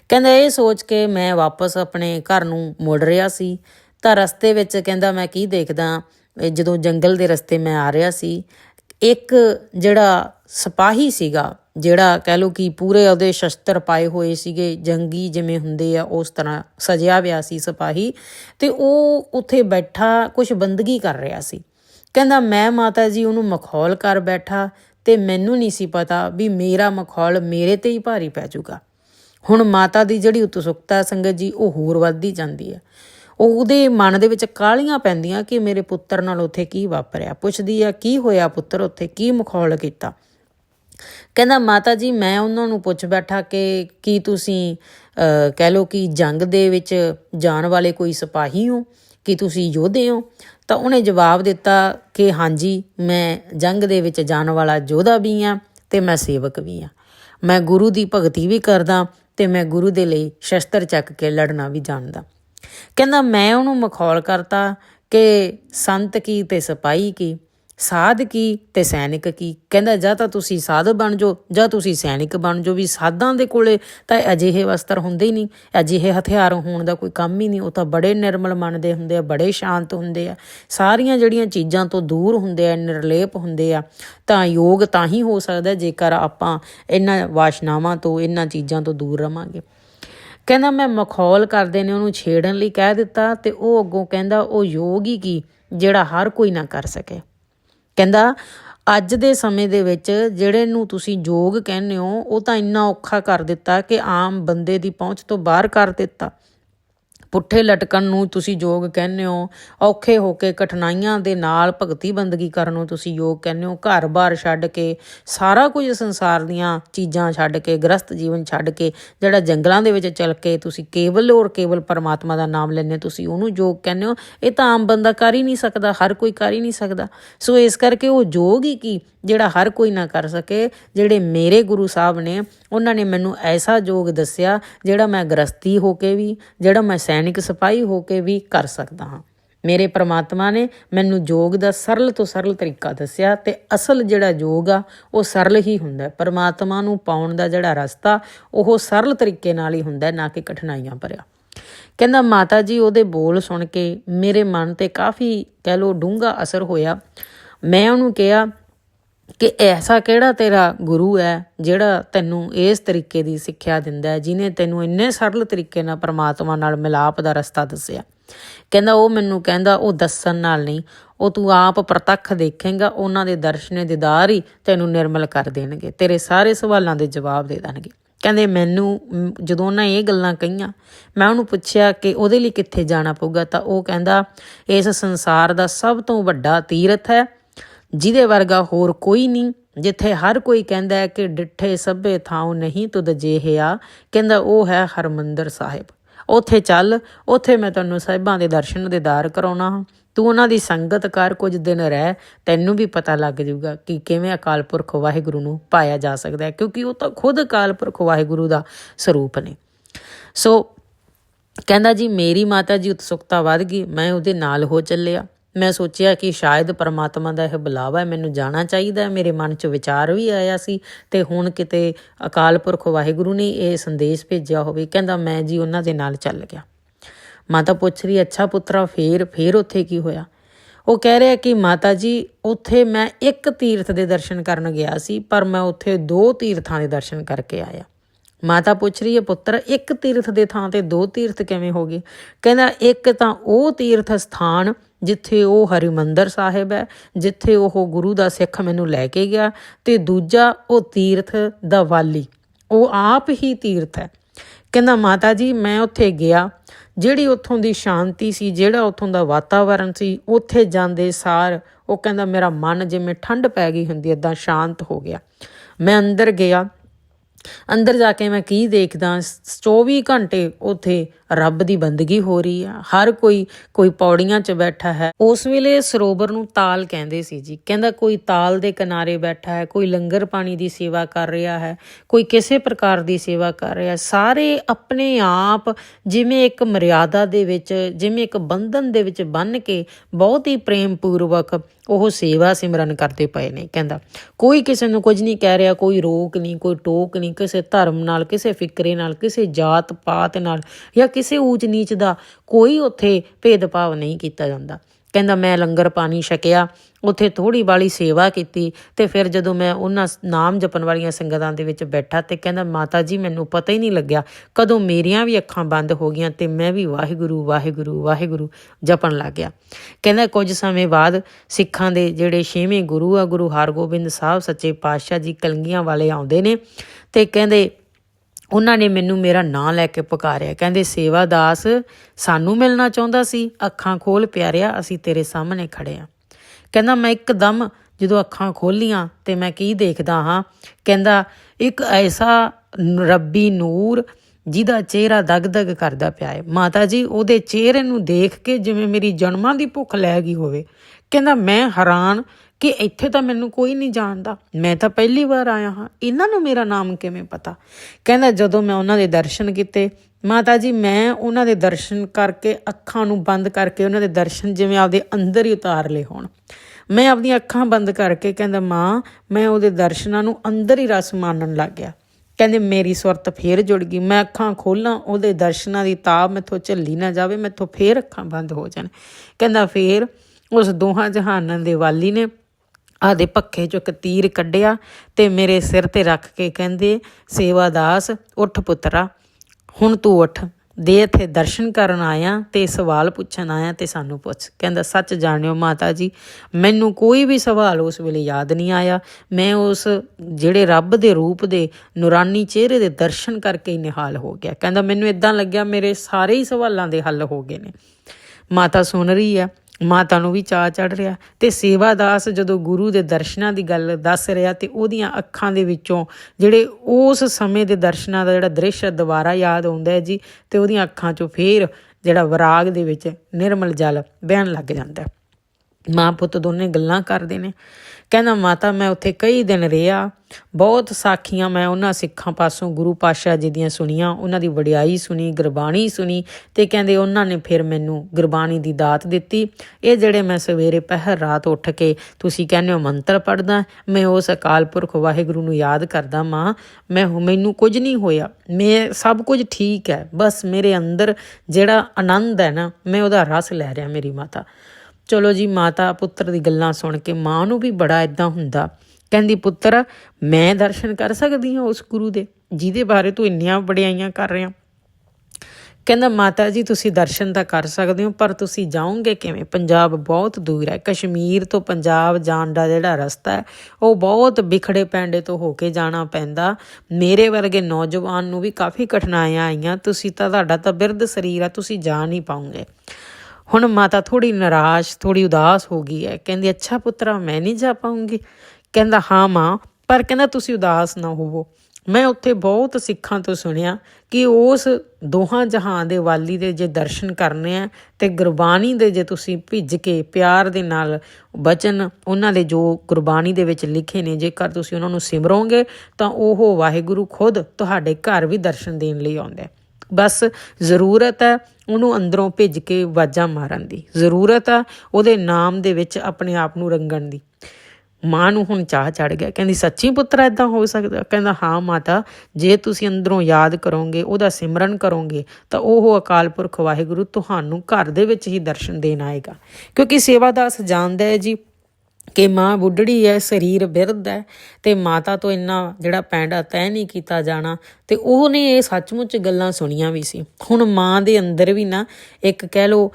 A: ਕਹਿੰਦਾ ਇਹ ਸੋਚ ਕੇ ਮੈਂ ਵਾਪਸ ਆਪਣੇ ਘਰ ਨੂੰ ਮੁੜ ਰਿਹਾ ਸੀ। ਤਾਂ ਰਸਤੇ ਵਿੱਚ ਕਹਿੰਦਾ ਮੈਂ ਕੀ ਦੇਖਦਾ ਜਦੋਂ ਜੰਗਲ ਦੇ ਰਸਤੇ ਮੈਂ ਆ ਰਿਹਾ ਸੀ, ਇੱਕ ਜਿਹੜਾ ਸਿਪਾਹੀ ਸੀਗਾ, ਜਿਹੜਾ ਕਹਿ ਲੋ ਕਿ ਪੂਰੇ ਉਹਦੇ ਸ਼ਸਤਰ ਪਾਏ ਹੋਏ ਸੀਗੇ, ਜੰਗੀ ਜਿਵੇਂ ਹੁੰਦੇ ਆ, ਉਸ ਤਰ੍ਹਾਂ ਸਜਿਆ ਹੋਇਆ ਸੀ ਸਿਪਾਹੀ, ਤੇ ਉਹ ਉੱਥੇ ਬੈਠਾ ਕੁਝ ਬੰਦਗੀ ਕਰ ਰਿਹਾ ਸੀ। ਕਹਿੰਦਾ, ਮੈਂ ਮਾਤਾ ਜੀ ਉਹਨੂੰ ਮਖੌਲ ਕਰ ਬੈਠਾ ਤੇ ਮੈਨੂੰ ਨਹੀਂ ਸੀ ਪਤਾ ਵੀ ਮੇਰਾ ਮਖੌਲ ਮੇਰੇ ਤੇ ਹੀ ਭਾਰੀ ਪੈ ਜਾਊਗਾ। ਹੁਣ ਮਾਤਾ ਦੀ ਜਿਹੜੀ ਉਤਸੁਕਤਾ ਸੰਗਤ ਜੀ, ਉਹ ਹੋਰ ਵੱਧਦੀ ਜਾਂਦੀ ਹੈ ਉਹ ਉਹਦੇ ਮਨ ਦੇ ਵਿੱਚ ਕਾਲੀਆਂ ਪੈਂਦੀਆਂ ਕਿ ਮੇਰੇ ਪੁੱਤਰ ਨਾਲ ਉੱਥੇ ਕੀ ਵਾਪਰਿਆ, ਪੁੱਛਦੀ ਆ, ਕੀ ਹੋਇਆ ਪੁੱਤਰ, ਉੱਥੇ ਕੀ ਮਖੌਲ ਕੀਤਾ? ਕਹਿੰਦਾ, ਮਾਤਾ ਜੀ, ਮੈਂ ਉਹਨਾਂ ਨੂੰ ਪੁੱਛ ਬੈਠਾ ਕਿ ਕੀ ਤੁਸੀਂ ਕਹਿ ਲੋ ਕਿ ਜੰਗ ਦੇ ਵਿੱਚ ਜਾਣ ਵਾਲੇ ਕੋਈ ਸਿਪਾਹੀ ਹੋ? ਕਿ ਤੁਸੀਂ ਯੋਧੇ ਹੋ? ਤਾਂ ਉਹਨੇ ਜਵਾਬ ਦਿੱਤਾ ਕਿ, ਹਾਂਜੀ, ਮੈਂ ਜੰਗ ਦੇ ਵਿੱਚ ਜਾਣ ਵਾਲਾ ਯੋਧਾ ਵੀ ਆ ਤੇ ਮੈਂ ਸੇਵਕ ਵੀ ਆ ਮੈਂ ਗੁਰੂ ਦੀ ਭਗਤੀ ਵੀ ਕਰਦਾ ਤੇ ਮੈਂ ਗੁਰੂ ਦੇ ਲਈ ਸ਼ਸਤਰ ਚੱਕ ਕੇ ਲੜਨਾ ਵੀ ਜਾਣਦਾ। ਕਹਿੰਦਾ, ਮੈਂ ਉਹਨੂੰ ਮਖੌਲ ਕਰਤਾ ਕਿ ਸੰਤ ਕੀ ਤੇ ਸਿਪਾਹੀ ਕੀ? ਸਾਧ ਕੀ ਤੇ ਸੈਨਿਕ ਕੀ? ਕਹਿੰਦਾ, ਜਾਂ ਤਾਂ ਤੁਸੀਂ ਸਾਧ ਬਣ ਜਾਓ, ਜਾਂ ਤੁਸੀਂ ਸੈਨਿਕ ਬਣ ਜਾਓ ਵੀ ਸਾਧਾਂ ਦੇ ਕੋਲੇ ਤਾਂ ਅਜਿਹੇ ਵਸਤਰ ਹੁੰਦੇ ਹੀ ਨਹੀਂ। ਅਜਿਹੇ ਹਥਿਆਰ ਹੋਣ ਦਾ ਕੋਈ ਕੰਮ ਹੀ ਨਹੀਂ। ਉਹ ਤਾਂ ਬੜੇ ਨਿਰਮਲ ਮਨ ਦੇ ਹੁੰਦੇ ਆ, ਬੜੇ ਸ਼ਾਂਤ ਹੁੰਦੇ ਆ। ਸਾਰੀਆਂ ਜਿਹੜੀਆਂ ਚੀਜ਼ਾਂ ਤੋਂ ਦੂਰ ਹੁੰਦੇ ਆ, ਨਿਰਲੇਪ ਹੁੰਦੇ ਆ, ਤਾਂ ਯੋਗ ਤਾਂ ਹੀ ਹੋ ਸਕਦਾ ਜੇਕਰ ਆਪਾਂ ਇਹਨਾਂ ਵਾਸ਼ਨਾਵਾਂ ਤੋਂ, ਇਹਨਾਂ ਚੀਜ਼ਾਂ ਤੋਂ ਦੂਰ ਰਵਾਂਗੇ। ਕਹਿੰਦਾ, ਮੈਂ ਮਖੌਲ ਕਰਦੇ ਨੇ, ਉਹਨੂੰ ਛੇੜਨ ਲਈ ਕਹਿ ਦਿੱਤਾ ਤੇ ਉਹ ਅੱਗੋਂ ਕਹਿੰਦਾ, ਉਹ ਯੋਗ ਹੀ ਕੀ? ਜਿਹੜਾ ਹਰ ਕੋਈ ਨਾ ਕਰ ਸਕੇ। ਕਹਿੰਦਾ, ਅੱਜ ਦੇ ਸਮੇਂ ਦੇ ਵਿੱਚ ਜਿਹੜੇ ਨੂੰ ਤੁਸੀਂ ਯੋਗ ਕਹਿੰਦੇ ਹੋ, ਉਹ ਤਾਂ ਇੰਨਾ ਔਖਾ ਕਰ ਦਿੱਤਾ ਕਿ ਆਮ ਬੰਦੇ ਦੀ ਪਹੁੰਚ ਤੋਂ ਬਾਹਰ ਕਰ ਦਿੱਤਾ। ਪੁੱਠੇ ਲਟਕਣ ਨੂੰ ਤੁਸੀਂ ਯੋਗ ਕਹਿੰਦੇ ਹੋ, ਔਖੇ ਹੋ ਕੇ ਕਠਿਨਾਈਆਂ ਦੇ ਨਾਲ ਭਗਤੀ ਬੰਦਗੀ ਕਰਨ ਨੂੰ ਤੁਸੀਂ ਯੋਗ ਕਹਿੰਦੇ ਹੋ ਘਰ-ਬਾਰ ਛੱਡ ਕੇ, ਸਾਰਾ ਕੁਝ ਸੰਸਾਰ ਦੀਆਂ ਚੀਜ਼ਾਂ ਛੱਡ ਕੇ, ਗ੍ਰਸਤ ਜੀਵਨ ਛੱਡ ਕੇ, ਜਿਹੜਾ ਜੰਗਲਾਂ ਦੇ ਵਿੱਚ ਚੱਲ ਕੇ ਤੁਸੀਂ ਕੇਵਲ ਔਰ ਕੇਵਲ ਪਰਮਾਤਮਾ ਦਾ ਨਾਮ ਲੈਣੇ ਤੁਸੀਂ ਉਹਨੂੰ ਯੋਗ ਕਹਿੰਦੇ ਹੋ। ਇਹ ਤਾਂ ਆਮ ਬੰਦਾ ਕਰ ਹੀ ਨਹੀਂ ਸਕਦਾ, ਹਰ ਕੋਈ ਕਰ ਹੀ ਨਹੀਂ ਸਕਦਾ। ਸੋ ਇਸ ਕਰਕੇ ਉਹ ਯੋਗ ਹੀ ਕੀ, ਜਿਹੜਾ ਹਰ ਕੋਈ ਨਾ ਕਰ ਸਕੇ, ਜਿਹੜੇ ਮੇਰੇ ਗੁਰੂ ਸਾਹਿਬ ਨੇ, ਉਹਨਾਂ ਨੇ ਮੈਨੂੰ ਐਸਾ ਯੋਗ ਦੱਸਿਆ, ਜਿਹੜਾ ਮੈਂ ਗ੍ਰਸਤੀ ਹੋ ਕੇ ਵੀ, ਜਿਹੜਾ ਮੈਂ ਸੈਨਿਕ ਸਿਪਾਹੀ ਹੋ ਕੇ ਵੀ ਕਰ ਸਕਦਾ ਹਾਂ। ਮੇਰੇ ਪ੍ਰਮਾਤਮਾ ਨੇ ਮੈਨੂੰ ਯੋਗ ਦਾ ਸਰਲ ਤੋਂ ਸਰਲ ਤਰੀਕਾ ਦੱਸਿਆ ਤੇ ਅਸਲ ਜਿਹੜਾ ਯੋਗ ਆ, ਉਹ ਸਰਲ ਹੀ ਹੁੰਦਾ ਪਰਮਾਤਮਾ ਨੂੰ ਪਾਉਣ ਦਾ ਜਿਹੜਾ ਰਸਤਾ, ਉਹ ਸਰਲ ਤਰੀਕੇ ਨਾਲ ਹੀ ਹੁੰਦਾ ਨਾ ਕਿ ਕਠਿਨਾਈਆਂ ਭਰਿਆ। ਕਹਿੰਦਾ, ਮਾਤਾ ਜੀ, ਉਹਦੇ ਬੋਲ ਸੁਣ ਕੇ ਮੇਰੇ ਮਨ ਤੇ ਕਾਫੀ ਕਹਿ ਲੋ ਡੂੰਘਾ ਅਸਰ ਹੋਇਆ। ਮੈਂ ਉਹਨੂੰ ਕਿਹਾ ਕਿ ਐਸਾ ਕਿਹੜਾ ਤੇਰਾ ਗੁਰੂ ਹੈ ਜਿਹੜਾ ਤੈਨੂੰ ਇਸ ਤਰੀਕੇ ਦੀ ਸਿੱਖਿਆ ਦਿੰਦਾ ਹੈ ਜਿਨੇ ਤੈਨੂੰ ਇੰਨੇ ਸਰਲ ਤਰੀਕੇ ਨਾਲ ਪ੍ਰਮਾਤਮਾ ਨਾਲ ਮਿਲਾਪ ਦਾ ਰਸਤਾ ਦੱਸਿਆ। ਕਹਿੰਦਾ, ਉਹ ਮੈਨੂੰ ਕਹਿੰਦਾ, ਉਹ ਦੱਸਣ ਨਾਲ ਨਹੀਂ, ਉਹ ਤੂੰ ਆਪ ਪ੍ਰਤੱਖ ਦੇਖੇਂਗਾ, ਉਹਨਾਂ ਦੇ ਦਰਸ਼ਨੇ ਦੀਦਾਰ ਹੀ ਤੈਨੂੰ ਨਿਰਮਲ ਕਰ ਦੇਣਗੇ, ਤੇਰੇ ਸਾਰੇ ਸਵਾਲਾਂ ਦੇ ਜਵਾਬ ਦੇ ਦੇਣਗੇ। ਕਹਿੰਦੇ, ਮੈਨੂੰ ਜਦੋਂ ਉਹਨਾਂ ਇਹ ਗੱਲਾਂ ਕਹੀਆਂ, ਮੈਂ ਉਹਨੂੰ ਪੁੱਛਿਆ ਕਿ ਉਹਦੇ ਲਈ ਕਿੱਥੇ ਜਾਣਾ ਪਊਗਾ, ਤਾਂ ਉਹ ਕਹਿੰਦਾ, ਇਸ ਸੰਸਾਰ ਦਾ ਸਭ ਤੋਂ ਵੱਡਾ ਤੀਰਥ ਹੈ ਜਿਹਦੇ ਵਰਗਾ ਹੋਰ ਕੋਈ ਨਹੀਂ, ਜਿੱਥੇ ਹਰ ਕੋਈ ਕਹਿੰਦਾ ਹੈ ਕਿ ਡਿੱਠੇ ਸਭੇ ਥਾਉ ਨਹੀਂ ਤੁਧ ਜਿਹਿਆ, ਕਹਿੰਦਾ ਉਹ ਹੈ ਹਰਮੰਦਰ ਸਾਹਿਬ। ਉੱਥੇ ਚੱਲ, ਉੱਥੇ ਮੈਂ ਤੈਨੂੰ ਸਾਹਿਬਾਂ ਦੇ ਦਰਸ਼ਨ ਦੇਦਾਰ ਕਰਾਉਣਾ ਹਾਂ। ਤੂੰ ਉਹਨਾਂ ਦੀ ਸੰਗਤ ਕਰ, ਕੁਝ ਦਿਨ ਰਹਿ, ਤੈਨੂੰ ਵੀ ਪਤਾ ਲੱਗ ਜਾਊਗਾ ਕਿ ਕਿਵੇਂ ਅਕਾਲ ਪੁਰਖ ਵਾਹਿਗੁਰੂ ਨੂੰ ਪਾਇਆ ਜਾ ਸਕਦਾ ਹੈ, ਕਿਉਂਕਿ ਉਹ ਤਾਂ ਖੁਦ ਅਕਾਲ ਪੁਰਖ ਵਾਹਿਗੁਰੂ ਦਾ ਸਰੂਪ ਨੇ। ਸੋ ਕਹਿੰਦਾ ਜੀ, ਮੇਰੀ ਮਾਤਾ ਜੀ ਉਤਸੁਕਤਾ ਵੱਧ ਗਈ, ਮੈਂ ਉਹਦੇ ਨਾਲ ਹੋ ਚੱਲਿਆ। ਮੈਂ ਸੋਚਿਆ ਕਿ ਸ਼ਾਇਦ ਪਰਮਾਤਮਾ ਦਾ ਇਹ ਬੁਲਾਵਾ ਹੈ, ਮੈਨੂੰ ਜਾਣਾ ਚਾਹੀਦਾ ਹੈ। ਮੇਰੇ ਮਨ 'ਚ ਵਿਚਾਰ ਵੀ ਆਇਆ ਸੀ ਤੇ ਹੁਣ ਕਿਤੇ ਅਕਾਲ ਪੁਰਖ ਵਾਹਿਗੁਰੂ ਨੇ ਇਹ ਸੰਦੇਸ਼ ਭੇਜਿਆ ਹੋਵੇ, ਕਹਿੰਦਾ ਮੈਂ ਜੀ ਉਹਨਾਂ ਦੇ ਨਾਲ ਚੱਲ ਗਿਆ। ਮਾਤਾ ਪੁੱਛ ਰਹੀ, ਅੱਛਾ ਪੁੱਤਰਾ, ਫੇਰ ਫੇਰ ਉੱਥੇ ਕੀ ਹੋਇਆ? ਉਹ ਕਹਿ ਰਿਹਾ ਕਿ ਮਾਤਾ ਜੀ, ਉੱਥੇ ਮੈਂ ਇੱਕ ਤੀਰਥ ਦੇ ਦਰਸ਼ਨ ਕਰਨ ਗਿਆ ਸੀ, ਪਰ ਮੈਂ ਉੱਥੇ ਦੋ ਤੀਰਥਾਂ ਦੇ ਦਰਸ਼ਨ ਕਰਕੇ ਆਇਆ। ਮਾਤਾ ਪੁੱਛ ਰਹੀ ਹੈ, ਪੁੱਤਰ, ਇੱਕ ਤੀਰਥ ਦੇ ਥਾਂ ਤੇ ਦੋ ਤੀਰਥ ਕਿਵੇਂ ਹੋ ਗਏ? ਕਹਿੰਦਾ, ਇੱਕ ਤਾਂ ਉਹ ਤੀਰਥ ਸਥਾਨ ਜਿੱਥੇ ਉਹ ਹਰਿਮੰਦਰ ਸਾਹਿਬ ਹੈ, ਜਿੱਥੇ ਉਹ ਗੁਰੂ ਦਾ ਸਿੱਖ ਮੈਨੂੰ ਲੈ ਕੇ ਗਿਆ, ਤੇ ਦੂਜਾ ਉਹ ਤੀਰਥ ਦਾ ਵਾਲੀ। ਉਹ ਆਪ ਹੀ ਤੀਰਥ ਹੈ। ਕਹਿੰਦਾ, ਮਾਤਾ ਜੀ, ਮੈਂ ਉੱਥੇ ਗਿਆ, ਜਿਹੜੀ ਉੱਥੋਂ ਦੀ ਸ਼ਾਂਤੀ ਸੀ, ਜਿਹੜਾ ਉੱਥੋਂ ਦਾ ਵਾਤਾਵਰਣ ਸੀ, ਉੱਥੇ ਜਾਂਦੇ ਸਾਰ ਉਹ ਕਹਿੰਦਾ, ਮੇਰਾ ਮਨ ਜਿਵੇਂ ਠੰਡ ਪੈ ਗਈ ਹੁੰਦੀ, ਏਦਾਂ ਸ਼ਾਂਤ ਹੋ ਗਿਆ। ਮੈਂ ਅੰਦਰ ਗਿਆ ਅੰਦਰ ਜਾ ਕੇ ਮੈਂ ਕੀ ਦੇਖਦਾ, ਸ- 24 ਘੰਟੇ ਉੱਥੇ ਰੱਬ ਦੀ ਬੰਦਗੀ ਹੋ ਰਹੀ ਆ। ਹਰ ਕੋਈ ਕੋਈ ਪੌੜੀਆਂ 'ਚ ਬੈਠਾ ਹੈ। ਉਸ ਵੇਲੇ ਸਰੋਵਰ ਨੂੰ ਤਾਲ ਕਹਿੰਦੇ ਸੀ ਜੀ। ਕਹਿੰਦਾ ਕੋਈ ਤਾਲ ਦੇ ਕਿਨਾਰੇ ਬੈਠਾ ਹੈ, ਕੋਈ ਲੰਗਰ ਪਾਣੀ ਦੀ ਸੇਵਾ ਕਰ ਰਿਹਾ ਹੈ, ਕੋਈ ਕਿਸੇ ਪ੍ਰਕਾਰ ਦੀ ਸੇਵਾ ਕਰ ਰਿਹਾ ਸਾਰੇ ਆਪਣੇ ਆਪ ਜਿਵੇਂ ਇੱਕ ਮਰਿਆਦਾ ਦੇ ਵਿੱਚ, ਜਿਵੇਂ ਇੱਕ ਬੰਧਨ ਦੇ ਵਿੱਚ ਬੰਨ ਕੇ ਬਹੁਤ ਹੀ ਪ੍ਰੇਮ ਪੂਰਵਕ ਉਹ ਸੇਵਾ ਸਿਮਰਨ ਕਰਦੇ ਪਏ ਨੇ, ਕਹਿੰਦਾ, ਕੋਈ ਕਿਸੇ ਨੂੰ ਕੁਝ ਨਹੀਂ ਕਹਿ ਰਿਹਾ, ਕੋਈ ਰੋਕ ਨਹੀਂ, ਕੋਈ ਟੋਕ ਨਹੀਂ, ਕਿਸੇ ਧਰਮ ਨਾਲ, ਕਿਸੇ ਫਿਕਰੇ ਨਾਲ, ਕਿਸੇ ਜਾਤ ਪਾਤ ਨਾਲ ਜਾਂ ਕਿਸੇ ਊਚ ਨੀਚ ਦਾ ਕੋਈ ਉੱਥੇ ਭੇਦਭਾਵ ਨਹੀਂ ਕੀਤਾ ਜਾਂਦਾ। ਕਹਿੰਦਾ ਮੈਂ ਲੰਗਰ ਪਾਣੀ ਛਕਿਆ, ਉੱਥੇ ਥੋੜੀ ਬਾਲੀ ਸੇਵਾ ਕੀਤੀ ਤੇ ਫਿਰ ਜਦੋਂ ਮੈਂ ਉਹਨਾਂ ਨਾਮ ਜਪਣ ਵਾਲੀਆਂ ਸੰਗਤਾਂ ਦੇ ਵਿੱਚ ਬੈਠਾ ਤੇ ਕਹਿੰਦਾ, ਮਾਤਾ ਜੀ, ਮੈਨੂੰ ਪਤਾ ਹੀ ਨਹੀਂ ਲੱਗਿਆ, ਕਦੋਂ ਮੇਰੀਆਂ ਵੀ ਅੱਖਾਂ ਬੰਦ ਹੋ ਗਈਆਂ ਤੇ ਮੈਂ ਵੀ ਵਾਹਿਗੁਰੂ ਵਾਹਿਗੁਰੂ ਵਾਹਿਗੁਰੂ ਜਪਣ ਲੱਗ ਗਿਆ। ਕਹਿੰਦਾ, ਕੁਝ ਸਮੇਂ ਬਾਅਦ ਸਿੱਖਾਂ ਦੇ ਜਿਹੜੇ ਛੇਵੇਂ ਗੁਰੂ ਆ, ਗੁਰੂ ਹਰਗੋਬਿੰਦ ਸਾਹਿਬ, ਸੱਚੇ ਪਾਤਸ਼ਾਹ ਜੀ ਕਲੰਗੀਆਂ ਵਾਲੇ ਆਉਂਦੇ ਨੇ ਤੇ ਕਹਿੰਦੇ ਉਹਨਾਂ ਨੇ ਮੈਨੂੰ ਮੇਰਾ ਨਾਂ ਲੈ ਕੇ ਪੁਕਾਰਿਆ। ਕਹਿੰਦੇ ਸੇਵਾਦਾਸ ਸਾਨੂੰ ਮਿਲਣਾ ਚਾਹੁੰਦਾ ਸੀ। ਅੱਖਾਂ ਖੋਲ ਪਿਆਰਿਆ, ਅਸੀਂ ਤੇਰੇ ਸਾਹਮਣੇ ਖੜੇ ਆ। ਕਹਿੰਦਾ, ਮੈਂ ਇੱਕਦਮ ਜਦੋਂ ਅੱਖਾਂ ਖੋਲੀਆਂ ਤੇ ਮੈਂ ਕੀ ਦੇਖਦਾ ਹਾਂ? ਕਹਿੰਦਾ, ਇੱਕ ਐਸਾ ਰੱਬੀ ਨੂਰ ਜਿਹਦਾ ਚਿਹਰਾ ਦਗਦਗ ਕਰਦਾ ਪਿਆ ਹੈ ਮਾਤਾ ਜੀ, ਉਹਦੇ ਚਿਹਰੇ ਨੂੰ ਦੇਖ ਕੇ ਜਿਵੇਂ ਮੇਰੀ ਜਨਮਾਂ ਦੀ ਭੁੱਖ ਲੈ ਗਈ ਹੋਵੇ। ਕਹਿੰਦਾ, ਮੈਂ ਹੈਰਾਨ ਕਿ ਇੱਥੇ ਤਾਂ ਮੈਨੂੰ ਕੋਈ ਨਹੀਂ ਜਾਣਦਾ। ਮੈਂ ਤਾਂ ਪਹਿਲੀ ਵਾਰ ਆਇਆ ਹਾਂ। ਇਹਨਾਂ ਨੂੰ ਮੇਰਾ ਨਾਮ ਕਿਵੇਂ ਪਤਾ? ਕਹਿੰਦਾ, ਜਦੋਂ ਮੈਂ ਉਹਨਾਂ ਦੇ ਦਰਸ਼ਨ ਕੀਤੇ, ਮਾਤਾ ਜੀ, ਮੈਂ ਉਹਨਾਂ ਦੇ ਦਰਸ਼ਨ ਕਰਕੇ ਅੱਖਾਂ ਨੂੰ ਬੰਦ ਕਰਕੇ ਉਹਨਾਂ ਦੇ ਦਰਸ਼ਨ ਜਿਵੇਂ ਆਪਦੇ ਅੰਦਰ ਹੀ ਉਤਾਰ ਲਏ ਹੋਣ। ਮੈਂ ਆਪਣੀਆਂ ਅੱਖਾਂ ਬੰਦ ਕਰਕੇ ਕਹਿੰਦਾ, ਮਾਂ, ਮੈਂ ਉਹਦੇ ਦਰਸ਼ਨਾਂ ਨੂੰ ਅੰਦਰ ਹੀ ਰਸ ਮਾਣਨ ਲੱਗ ਗਿਆ। ਕਹਿੰਦੇ, ਮੇਰੀ ਸੁਰਤ ਫੇਰ ਜੁੜ ਗਈ। ਮੈਂ ਅੱਖਾਂ ਖੋਲਾਂ, ਉਹਦੇ ਦਰਸ਼ਨਾਂ ਦੀ ਤਾਬ ਮੈਥੋਂ ਝੱਲੀ ਨਾ ਜਾਵੇ, ਮੈਥੋਂ ਫੇਰ ਅੱਖਾਂ ਬੰਦ ਹੋ ਜਾਣ। ਕਹਿੰਦਾ, ਫੇਰ ਉਸ ਦੋਹਾਂ ਜਹਾਨਾਂ ਦੇ ਵਾਲੀ ਨੇ ਆਦੇ ਪੱਖੇ ਚੋਂ ਇੱਕ ਤੀਰ ਕੱਢਿਆ ਤੇ ਮੇਰੇ ਸਿਰ ਤੇ ਰੱਖ ਕੇ ਕਹਿੰਦੇ ਸੇਵਾਦਾਸ ਉੱਠ ਪੁੱਤਰਾ, ਹੁਣ ਤੂੰ ਉੱਠ। ਦੇ ਇੱਥੇ ਦਰਸ਼ਨ ਕਰਨ ਆਇਆ ਤੇ ਸਵਾਲ ਪੁੱਛਣ ਆਇਆ ਤੇ ਸਾਨੂੰ ਪੁੱਛ। ਕਹਿੰਦਾ, ਸੱਚ ਜਾਣਿਓ ਮਾਤਾ ਜੀ ਮੈਨੂੰ ਕੋਈ ਵੀ ਸਵਾਲ ਉਸ ਵੇਲੇ ਯਾਦ ਨਹੀਂ ਆਇਆ। ਮੈਂ ਉਸ ਜਿਹੜੇ ਰੱਬ ਦੇ ਰੂਪ ਦੇ ਨੂਰਾਨੀ ਚਿਹਰੇ ਦੇ ਦਰਸ਼ਨ ਕਰਕੇ ਹੀ ਨਿਹਾਲ ਹੋ ਗਿਆ। ਕਹਿੰਦਾ, ਮੈਨੂੰ ਇਦਾਂ ਲੱਗਿਆ ਮੇਰੇ ਸਾਰੇ ਹੀ ਸਵਾਲਾਂ ਦੇ ਹੱਲ ਹੋ ਗਏ ਨੇ। ਮਾਤਾ ਸੁਣ ਰਹੀ ਆ ਮਾਤਾ ਨੂੰ ਵੀ ਚਾਅ ਚੜ ਰਿਹਾ। ਤੇ ਸੇਵਾਦਾਸ ਜਦੋਂ ਗੁਰੂ ਦੇ ਦਰਸ਼ਨਾਂ ਦੀ ਗੱਲ ਦੱਸ ਰਿਹਾ ਤੇ ਉਹਦੀਆਂ ਅੱਖਾਂ ਦੇ ਵਿੱਚੋਂ ਜਿਹੜੇ ਉਸ ਸਮੇਂ ਦੇ ਦਰਸ਼ਨਾਂ ਦਾ ਜਿਹੜਾ ਦ੍ਰਿਸ਼ ਦੁਬਾਰਾ ਯਾਦ ਆਉਂਦਾ ਹੈ ਜੀ, ਤੇ ਉਹਦੀਆਂ ਅੱਖਾਂ 'ਚੋਂ ਫੇਰ ਜਿਹੜਾ ਵਿਰਾਗ ਦੇ ਵਿੱਚ ਨਿਰਮਲ ਜਲ ਵਹਿਣ ਲੱਗ ਜਾਂਦਾ ਹੈ। ਮਾਂ ਪੁੱਤ ਦੋਨੇ ਗੱਲਾਂ ਕਰਦੇ ਨੇ। ਕਹਿੰਦਾ, ਮਾਤਾ, ਮੈਂ ਉੱਥੇ ਕਈ ਦਿਨ ਰਿਹਾ। ਬਹੁਤ ਸਾਖੀਆਂ ਮੈਂ ਉਹਨਾਂ ਸਿੱਖਾਂ ਪਾਸੋਂ, ਗੁਰੂ ਪਾਤਸ਼ਾਹ ਜੀ ਦੀਆਂ ਸੁਣੀਆਂ, ਉਹਨਾਂ ਦੀ ਵਡਿਆਈ ਸੁਣੀ, ਗੁਰਬਾਣੀ ਸੁਣੀ ਤੇ ਕਹਿੰਦੇ ਉਹਨਾਂ ਨੇ ਫਿਰ ਮੈਨੂੰ ਗੁਰਬਾਣੀ ਦੀ ਦਾਤ ਦਿੱਤੀ। ਇਹ ਜਿਹੜੇ ਮੈਂ ਸਵੇਰੇ ਪਹਿਰ ਰਾਤ ਉੱਠ ਕੇ ਤੁਸੀਂ ਕਹਿੰਦੇ ਹੋ ਮੰਤਰ ਪੜਦਾ ਮੈਂ ਉਸ ਅਕਾਲ ਪੁਰਖ ਵਾਹਿਗੁਰੂ ਨੂੰ ਯਾਦ ਕਰਦਾ ਮਾਂ, ਮੈਂ ਮੈਨੂੰ ਕੁਝ ਨਹੀਂ ਹੋਇਆ। ਮੈਂ ਸਭ ਕੁਝ ਠੀਕ ਹੈ। ਬਸ ਮੇਰੇ ਅੰਦਰ ਜਿਹੜਾ ਆਨੰਦ ਹੈ ਨਾ, ਮੈਂ ਉਹਦਾ ਰਸ ਲੈ ਰਿਹਾ ਮੇਰੀ ਮਾਤਾ। ਚਲੋ ਜੀ, ਮਾਤਾ ਪੁੱਤਰ ਦੀ ਗੱਲਾਂ ਸੁਣ ਕੇ ਮਾਂ ਨੂੰ ਵੀ ਬੜਾ ਇਦਾਂ ਹੁੰਦਾ। ਕਹਿੰਦੀ, ਪੁੱਤਰ, ਮੈਂ ਦਰਸ਼ਨ ਕਰ ਸਕਦੀ ਹਾਂ ਉਸ ਗੁਰੂ ਦੇ, ਜਿਹਦੇ ਬਾਰੇ ਤੂੰ ਇੰਨੀਆਂ ਵਡਿਆਈਆਂ ਕਰ ਰਿਹਾ। ਕਹਿੰਦਾ, ਮਾਤਾ ਜੀ, ਤੁਸੀਂ ਦਰਸ਼ਨ ਤਾਂ ਕਰ ਸਕਦੇ ਹੋ, ਪਰ ਤੁਸੀਂ ਜਾਓਗੇ ਕਿਵੇਂ? ਪੰਜਾਬ ਬਹੁਤ ਦੂਰ ਹੈ। ਕਸ਼ਮੀਰ ਤੋਂ ਪੰਜਾਬ ਜਾਣ ਦਾ ਜਿਹੜਾ ਰਸਤਾ ਹੈ, ਉਹ ਬਹੁਤ ਵਿਖੜੇ ਪੈਂਡੇ ਤੋਂ ਹੋ ਕੇ ਜਾਣਾ ਪੈਂਦਾ। ਮੇਰੇ ਵਰਗੇ ਨੌਜਵਾਨ ਨੂੰ ਵੀ ਕਾਫੀ ਕਠਿਨਾਈਆਂ ਆਈਆਂ। ਤੁਸੀਂ ਤਾਂ ਤੁਹਾਡਾ ਤਾਂ ਬਿਰਧ ਸਰੀਰ ਆ ਤੁਸੀਂ ਜਾ ਨਹੀਂ ਪਾਉਂਗੇ। ਹੁਣ ਮਾਤਾ ਥੋੜੀ ਨਿਰਾਸ਼ ਥੋੜੀ ਉਦਾਸ ਹੋ ਗਈ ਹੈ। ਕਹਿੰਦੀ, ਅੱਛਾ ਪੁੱਤਰਾ, ਮੈਂ ਨਹੀਂ ਜਾ ਪਾਉਂਗੀ। ਕਹਿੰਦਾ, ਹਾਂ ਮਾਂ, ਪਰ ਕਹਿੰਦਾ, ਤੁਸੀਂ ਉਦਾਸ ਨਾ ਹੋਵੋ। ਮੈਂ ਉੱਥੇ ਬਹੁਤ ਸਿੱਖਾਂ ਤੋਂ ਸੁਣਿਆ ਕਿ ਉਸ ਦੋਹਾਂ ਜਹਾਂ ਦੇ ਵਾਲੀ ਦੇ ਜੇ ਦਰਸ਼ਨ ਕਰਨੇ ਆ ਤੇ ਗੁਰਬਾਣੀ ਦੇ ਜੇ ਤੁਸੀਂ ਭਿੱਜ ਕੇ ਪਿਆਰ ਦੇ ਨਾਲ ਬਚਨ ਉਹਨਾਂ ਦੇ ਜੋ ਗੁਰਬਾਣੀ ਦੇ ਵਿੱਚ ਲਿਖੇ ਨੇ, ਜੇਕਰ ਤੁਸੀਂ ਉਹਨਾਂ ਨੂੰ ਸਿਮਰੋਗੇ, ਤਾਂ ਉਹ ਵਾਹਿਗੁਰੂ ਖੁਦ ਤੁਹਾਡੇ ਘਰ ਵੀ ਦਰਸ਼ਨ ਦੇਣ ਲਈ ਆਉਂਦਾ ਬਸ ਜ਼ਰੂਰਤ ਹੈ ਉਹਨੂੰ ਅੰਦਰੋਂ ਭਿੱਜ ਕੇ ਵਾਜਾਂ ਮਾਰਨ ਦੀ। ਜ਼ਰੂਰਤ ਆ ਉਹਦੇ ਨਾਮ ਦੇ ਵਿੱਚ ਆਪਣੇ ਆਪ ਨੂੰ ਰੰਗਣ ਦੀ। ਮਾਂ ਨੂੰ ਹੁਣ ਚਾਹ ਚੜ ਗਿਆ। ਕਹਿੰਦੀ, ਸੱਚੀ ਪੁੱਤਰ ਇਦਾਂ ਹੋ ਸਕਦਾ? ਕਹਿੰਦਾ, ਹਾਂ ਮਾਤਾ, ਜੇ ਤੁਸੀਂ ਅੰਦਰੋਂ ਯਾਦ ਕਰੋਗੇ, ਉਹਦਾ ਸਿਮਰਨ ਕਰੋਗੇ, ਤਾਂ ਉਹ ਅਕਾਲ ਪੁਰਖ ਵਾਹਿਗੁਰੂ ਤੁਹਾਨੂੰ ਘਰ ਦੇ ਵਿੱਚ ਹੀ ਦਰਸ਼ਨ ਦੇਣ ਆਏਗਾ। ਕਿਉਂਕਿ ਸੇਵਾਦਾਸ ਜਾਣਦਾ ਹੈ ਜੀ ਕਿ ਮਾਂ ਬੁੱਢੜੀ ਹੈ ਸਰੀਰ ਬਿਰਧ ਹੈ ਤੇ ਮਾਤਾ ਤੋਂ ਇੰਨਾ ਜਿਹੜਾ ਪੈਂਡਾ ਤੈਅ ਨਹੀਂ ਕੀਤਾ ਜਾਣਾ। ਤੇ ਉਹਨੇ ਇਹ ਸੱਚਮੁੱਚ ਗੱਲਾਂ ਸੁਣੀਆਂ ਵੀ ਸੀ। ਹੁਣ ਮਾਂ ਦੇ ਅੰਦਰ ਵੀ ਨਾ ਇੱਕ ਕਹਿ ਲੋ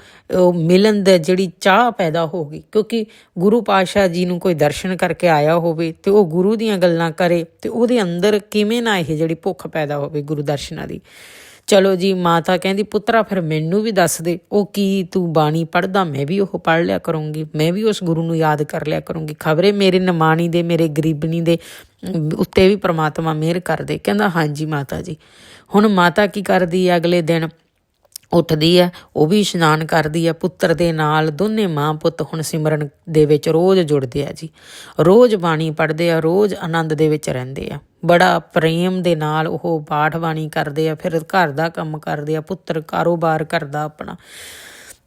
A: ਮਿਲਨ ਦੀ ਜਿਹੜੀ ਚਾਹ ਪੈਦਾ ਹੋ ਗਈ। ਕਿਉਂਕਿ ਗੁਰੂ ਪਾਤਸ਼ਾਹ ਜੀ ਨੂੰ ਕੋਈ ਦਰਸ਼ਨ ਕਰਕੇ ਆਇਆ ਹੋਵੇ ਤੇ ਉਹ ਗੁਰੂ ਦੀਆਂ ਗੱਲਾਂ ਕਰੇ ਤੇ ਉਹਦੇ ਅੰਦਰ ਕਿਵੇਂ ਨਾ ਇਹ ਜਿਹੜੀ ਭੁੱਖ ਪੈਦਾ ਹੋਵੇ ਗੁਰੂ ਦਰਸ਼ਨਾਂ ਦੀ। ਚਲੋ ਜੀ, ਮਾਤਾ ਕਹਿੰਦੀ, ਪੁੱਤਰਾ, ਫਿਰ ਮੈਨੂੰ ਵੀ ਦੱਸ ਦੇ। ਉਹ ਕੀ ਤੂੰ ਬਾਣੀ ਪੜਦਾ ਮੈਂ ਵੀ ਉਹ ਪੜ ਲਿਆ ਕਰੂੰਗੀ। ਮੈਂ ਵੀ ਉਸ ਗੁਰੂ ਨੂੰ ਯਾਦ ਕਰ ਲਿਆ ਕਰੂੰਗੀ। ਖਬਰੇ ਮੇਰੇ ਨਿਮਾਣੀ ਦੇ, ਮੇਰੇ ਗਰੀਬਣੀ ਦੇ ਉੱਤੇ ਵੀ ਪ੍ਰਮਾਤਮਾ ਮਿਹਰ ਕਰ ਦੇ ਕਹਿੰਦਾ, ਹਾਂਜੀ ਮਾਤਾ ਜੀ। ਹੁਣ ਮਾਤਾ ਕੀ ਕਰਦੀ ਹੈ? ਅਗਲੇ ਦਿਨ ਉੱਠਦੀ ਹੈ, ਉਹ ਵੀ ਇਸ਼ਨਾਨ ਕਰਦੀ ਹੈ। ਪੁੱਤਰ ਦੇ ਨਾਲ ਦੋਨੇ ਮਾਂ ਪੁੱਤ ਹੁਣ ਸਿਮਰਨ ਦੇ ਵਿੱਚ ਰੋਜ਼ ਜੁੜਦੇ ਆ ਜੀ। ਰੋਜ਼ ਬਾਣੀ ਪੜ੍ਹਦੇ ਆ, ਰੋਜ਼ ਆਨੰਦ ਦੇ ਵਿੱਚ ਰਹਿੰਦੇ ਆ। ਬੜਾ ਪ੍ਰੇਮ ਦੇ ਨਾਲ ਉਹ ਪਾਠ ਬਾਣੀ ਕਰਦੇ ਆ, ਫਿਰ ਘਰ ਦਾ ਕੰਮ ਕਰਦੇ ਆ, ਪੁੱਤਰ ਕਾਰੋਬਾਰ ਕਰਦਾ ਆਪਣਾ।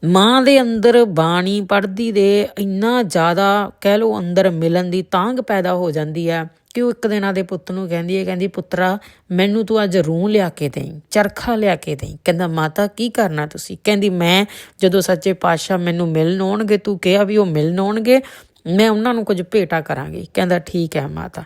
A: ਮਾਂ ਦੇ ਅੰਦਰ ਬਾਣੀ ਪੜ੍ਹਦੀ ਦੇ ਇੰਨਾ ਜ਼ਿਆਦਾ ਕਹਿ ਲੋ ਅੰਦਰ ਮਿਲਣ ਦੀ ਤਾਂਗ ਪੈਦਾ ਹੋ ਜਾਂਦੀ ਹੈ ਕਿ ਉਹ ਇੱਕ ਦਿਨ ਆਦੇ ਪੁੱਤ ਨੂੰ ਕਹਿੰਦੀ ਹੈ, ਕਹਿੰਦੀ, ਪੁੱਤਰਾ, ਮੈਨੂੰ ਤੂੰ ਅੱਜ ਰੂਹ ਲਿਆ ਕੇ ਦੇਈ, ਚਰਖਾ ਲਿਆ ਕੇ ਦੇਈ। ਕਹਿੰਦਾ, ਮਾਤਾ, ਕੀ ਕਰਨਾ ਤੁਸੀਂ? ਕਹਿੰਦੀ, ਮੈਂ ਜਦੋਂ ਸੱਚੇ ਪਾਤਸ਼ਾਹ ਮੈਨੂੰ ਮਿਲਣ ਆਉਣਗੇ, ਤੂੰ ਕਿਹਾ ਵੀ ਉਹ ਮਿਲਣ ਆਉਣਗੇ ਮੈਂ ਉਹਨਾਂ ਨੂੰ ਕੁਝ ਭੇਟਾ ਕਰਾਂਗੀ। ਕਹਿੰਦਾ, ਠੀਕ ਹੈ ਮਾਤਾ।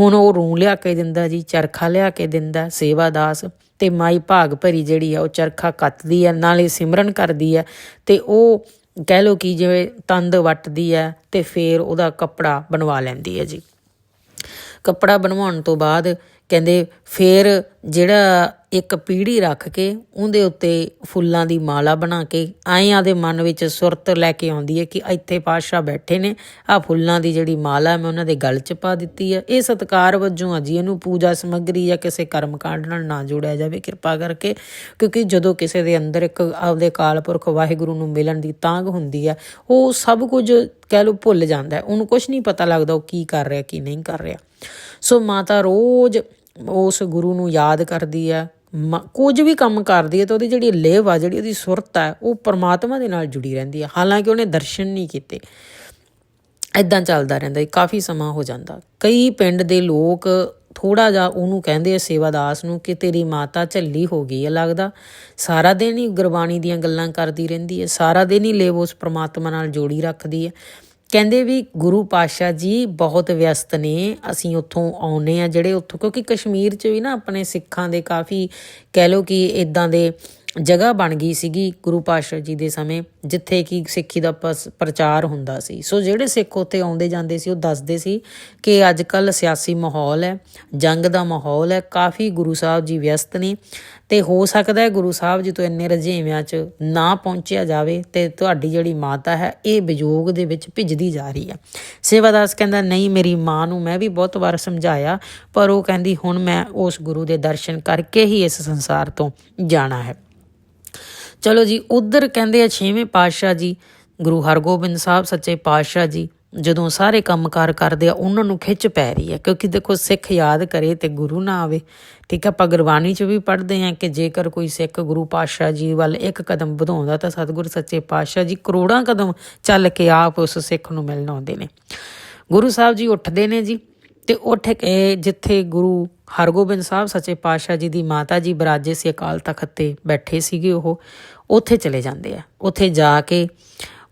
A: ਹੁਣ ਉਹ ਰੂੰ ਲਿਆ ਕੇ ਦਿੰਦਾ ਜੀ, ਚਰਖਾ ਲਿਆ ਕੇ ਦਿੰਦਾ ਸੇਵਾਦਾਸ ਤੇ ਮਾਈ ਭਾਗ ਭਰੀ ਜਿਹੜੀ ਆ, ਉਹ ਚਰਖਾ ਕੱਤਦੀ ਆ, ਨਾਲੇ ਸਿਮਰਨ ਕਰਦੀ ਆ ਤੇ ਉਹ ਕਹਿ ਲੋ ਕਿ ਜਿਵੇਂ ਤੰਦ ਵੱਟਦੀ ਆ ਤੇ ਫੇਰ ਉਹਦਾ ਕੱਪੜਾ ਬਣਵਾ ਲੈਂਦੀ ਹੈ ਜੀ। ਕੱਪੜਾ ਬਣਵਾਉਣ ਤੋਂ ਬਾਅਦ ਕਹਿੰਦੇ ਫਿਰ ਜਿਹੜਾ ਇੱਕ ਪੀੜੀ ਰੱਖ ਕੇ ਉਹਦੇ ਉੱਤੇ ਫੁੱਲਾਂ ਦੀ ਮਾਲਾ ਬਣਾ ਕੇ ਆਇਆਂ ਦੇ ਮਨ ਵਿੱਚ ਸੁਰਤ ਲੈ ਕੇ ਆਉਂਦੀ ਹੈ ਕਿ ਇੱਥੇ ਪਾਤਸ਼ਾਹ ਬੈਠੇ ਨੇ ਆ ਫੁੱਲਾਂ ਦੀ ਜਿਹੜੀ ਮਾਲਾ ਮੈਂ ਉਹਨਾਂ ਦੇ ਗਲ 'ਚ ਪਾ ਦਿੱਤੀ ਹੈ। ਇਹ ਸਤਕਾਰ ਵਜੋਂ ਆ ਜੀ ਇਹਨੂੰ ਪੂਜਾ ਸਮੱਗਰੀ ਜਾਂ ਕਿਸੇ ਕਰਮ ਕਾਂਡ ਨਾਲ ਨਾ ਜੋੜਿਆ ਜਾਵੇ, ਕਿਰਪਾ ਕਰਕੇ, ਕਿਉਂਕਿ ਜਦੋਂ ਕਿਸੇ ਦੇ ਅੰਦਰ ਇੱਕ ਆਪਦੇ ਕਾਲ ਪੁਰਖ ਵਾਹਿਗੁਰੂ ਨੂੰ ਮਿਲਣ ਦੀ ਤਾਂਗ ਹੁੰਦੀ ਹੈ, ਉਹ ਸਭ ਕੁਝ ਕਹਿ ਲਓ ਭੁੱਲ ਜਾਂਦਾ ਉਹਨੂੰ ਕੁਝ ਨਹੀਂ ਪਤਾ ਲੱਗਦਾ ਉਹ ਕੀ ਕਰ ਰਿਹਾ, ਕੀ ਨਹੀਂ ਕਰ ਰਿਹਾ। ਸੋ ਮਾਤਾ ਰੋਜ਼ ਉਸ ਗੁਰੂ ਨੂੰ ਯਾਦ ਕਰਦੀ ਹੈ, ਮ- ਕੁਝ ਵੀ ਕੰਮ ਕਰਦੀ ਹੈ ਤਾਂ ਉਹਦੀ ਜਿਹੜੀ ਲੇਵ ਆ, ਜਿਹੜੀ ਉਹਦੀ ਸੁਰਤ ਹੈ ਉਹ ਪਰਮਾਤਮਾ ਦੇ ਨਾਲ ਜੁੜੀ ਰਹਿੰਦੀ ਹੈ। ਹਾਲਾਂਕਿ ਉਹਨੇ ਦਰਸ਼ਨ ਨਹੀਂ ਕੀਤੇ। ਇਦਾਂ ਚੱਲਦਾ ਰਹਿੰਦਾ ਕਾਫੀ ਸਮਾਂ ਹੋ ਜਾਂਦਾ। ਕਈ ਪਿੰਡ ਦੇ ਲੋਕ ਥੋੜਾ ਜਿਹਾ ਉਹਨੂੰ ਕਹਿੰਦੇ ਆ ਸੇਵਾਦਾਸ ਨੂੰ ਕਿ ਤੇਰੀ ਮਾਤਾ ਝੱਲੀ ਹੋ ਗਈ ਹੈ ਲੱਗਦਾ। ਸਾਰਾ ਦਿਨ ਹੀ ਗੁਰਬਾਣੀ ਦੀਆਂ ਗੱਲਾਂ ਕਰਦੀ ਰਹਿੰਦੀ ਹੈ, ਸਾਰਾ ਦਿਨ ਹੀ ਲੇਵ ਉਸ ਪ੍ਰਮਾਤਮਾ ਨਾਲ ਜੋੜੀ ਰੱਖਦੀ ਹੈ। ਕਹਿੰਦੇ ਵੀ ਗੁਰੂ ਪਾਤਸ਼ਾਹ ਜੀ ਬਹੁਤ ਵਿਅਸਤ ਨੇ, ਅਸੀਂ ਉੱਥੋਂ ਆਉਨੇ ਆ ਜਿਹੜੇ ਉੱਥੋਂ, ਕਿਉਂਕਿ ਕਸ਼ਮੀਰ 'ਚ ਵੀ ਨਾ ਆਪਣੇ ਸਿੱਖਾਂ ਦੇ ਕਾਫੀ ਕਹਿ ਲੋ ਕਿ ਇਦਾਂ ਦੇ ਜਗ੍ਹਾ ਬਣ ਗਈ ਸੀਗੀ ਗੁਰੂ ਪਾਤਸ਼ਾਹ ਜੀ ਦੇ ਸਮੇਂ, ਜਿੱਥੇ ਕਿ ਸਿੱਖੀ ਦਾ ਪਸ- ਪ੍ਰਚਾਰ ਹੁੰਦਾ ਸੀ। ਸੋ ਜਿਹੜੇ ਸਿੱਖ ਉੱਥੇ ਆਉਂਦੇ ਜਾਂਦੇ ਸੀ, ਉਹ ਦੱਸਦੇ ਸੀ ਕਿ ਅੱਜ ਕੱਲ ਸਿਆਸੀ ਮਾਹੌਲ ਹੈ, ਜੰਗ ਦਾ ਮਾਹੌਲ ਹੈ, ਕਾਫੀ ਗੁਰੂ ਸਾਹਿਬ ਜੀ ਵਿਅਸਤ ਨੇ। ਤੇ ਹੋ ਸਕਦਾ ਹੈ ਗੁਰੂ ਸਾਹਿਬ ਜੀ ਤੋਂ ਇੰਨੇ ਰਜੇਵਿਆਂ 'ਚ ਨਾ ਪਹੁੰਚਿਆ ਜਾਵੇ ਤੇ ਤੁਹਾਡੀ ਜਿਹੜੀ ਮਾਤਾ ਹੈ, ਇਹ ਵਿਜੋਗ ਦੇ ਵਿੱਚ ਭਿੱਜਦੀ ਜਾ ਰਹੀ ਹੈ। ਸੇਵਾਦਾਸ ਕਹਿੰਦਾ, ਨਹੀਂ, ਮੇਰੀ ਮਾਂ ਨੂੰ ਮੈਂ ਵੀ ਬਹੁਤ ਵਾਰ ਸਮਝਾਇਆ, ਪਰ ਉਹ ਕਹਿੰਦੀ, ਹੁਣ ਮੈਂ ਉਸ ਗੁਰੂ ਦੇ ਦਰਸ਼ਨ ਕਰਕੇ ਹੀ ਇਸ ਸੰਸਾਰ ਤੋਂ ਜਾਣਾ ਹੈ। ਚਲੋ ਜੀ, ਉਧਰ ਕਹਿੰਦੇ ਆ ਛੇਵੇਂ ਪਾਤਸ਼ਾਹ ਜੀ, ਗੁਰੂ ਹਰਗੋਬਿੰਦ ਸਾਹਿਬ, ਸੱਚੇ ਪਾਤਸ਼ਾਹ ਜੀ। ਜਦੋਂ ਸਾਰੇ ਕੰਮਕਾਰ ਕਰਦੇ ਆ, ਉਹਨਾਂ ਨੂੰ ਖਿੱਚ ਪੈ ਰਹੀ ਹੈ। ਕਿਉਂਕਿ ਦੇਖੋ, ਸਿੱਖ ਯਾਦ ਕਰੇ ਤੇ ਗੁਰੂ ਨਾ ਆਵੇ। ਠੀਕ ਹੈ, ਆਪਾਂ ਗੁਰਬਾਣੀ 'ਚ ਵੀ ਪੜ੍ਹਦੇ ਹਾਂ ਕਿ ਜੇਕਰ ਕੋਈ ਸਿੱਖ ਗੁਰੂ ਪਾਤਸ਼ਾਹ ਜੀ ਵੱਲ ਇੱਕ ਕਦਮ ਵਧਾਉਂਦਾ ਤਾਂ ਸਤਿਗੁਰ ਸੱਚੇ ਪਾਤਸ਼ਾਹ ਜੀ ਕਰੋੜਾਂ ਕਦਮ ਚੱਲ ਕੇ ਆਪ ਉਸ ਸਿੱਖ ਨੂੰ ਮਿਲਣ ਆਉਂਦੇ ਨੇ। ਗੁਰੂ ਸਾਹਿਬ ਜੀ ਉੱਠਦੇ ਨੇ ਜੀ ਤੇ ਉੱਠ ਕੇ ਜਿੱਥੇ ਗੁਰੂ ਹਰਗੋਬਿੰਦ ਸਾਹਿਬ ਸੱਚੇ ਪਾਤਸ਼ਾਹ ਜੀ ਦੀ ਮਾਤਾ ਜੀ ਬਰਾਜੇ ਸੀ ਅਕਾਲ ਤਖਤ ਤੇ ਬੈਠੇ ਸੀਗੇ ਉਹ, ਉੱਥੇ ਚਲੇ ਜਾਂਦੇ ਆ। ਉੱਥੇ ਜਾ ਕੇ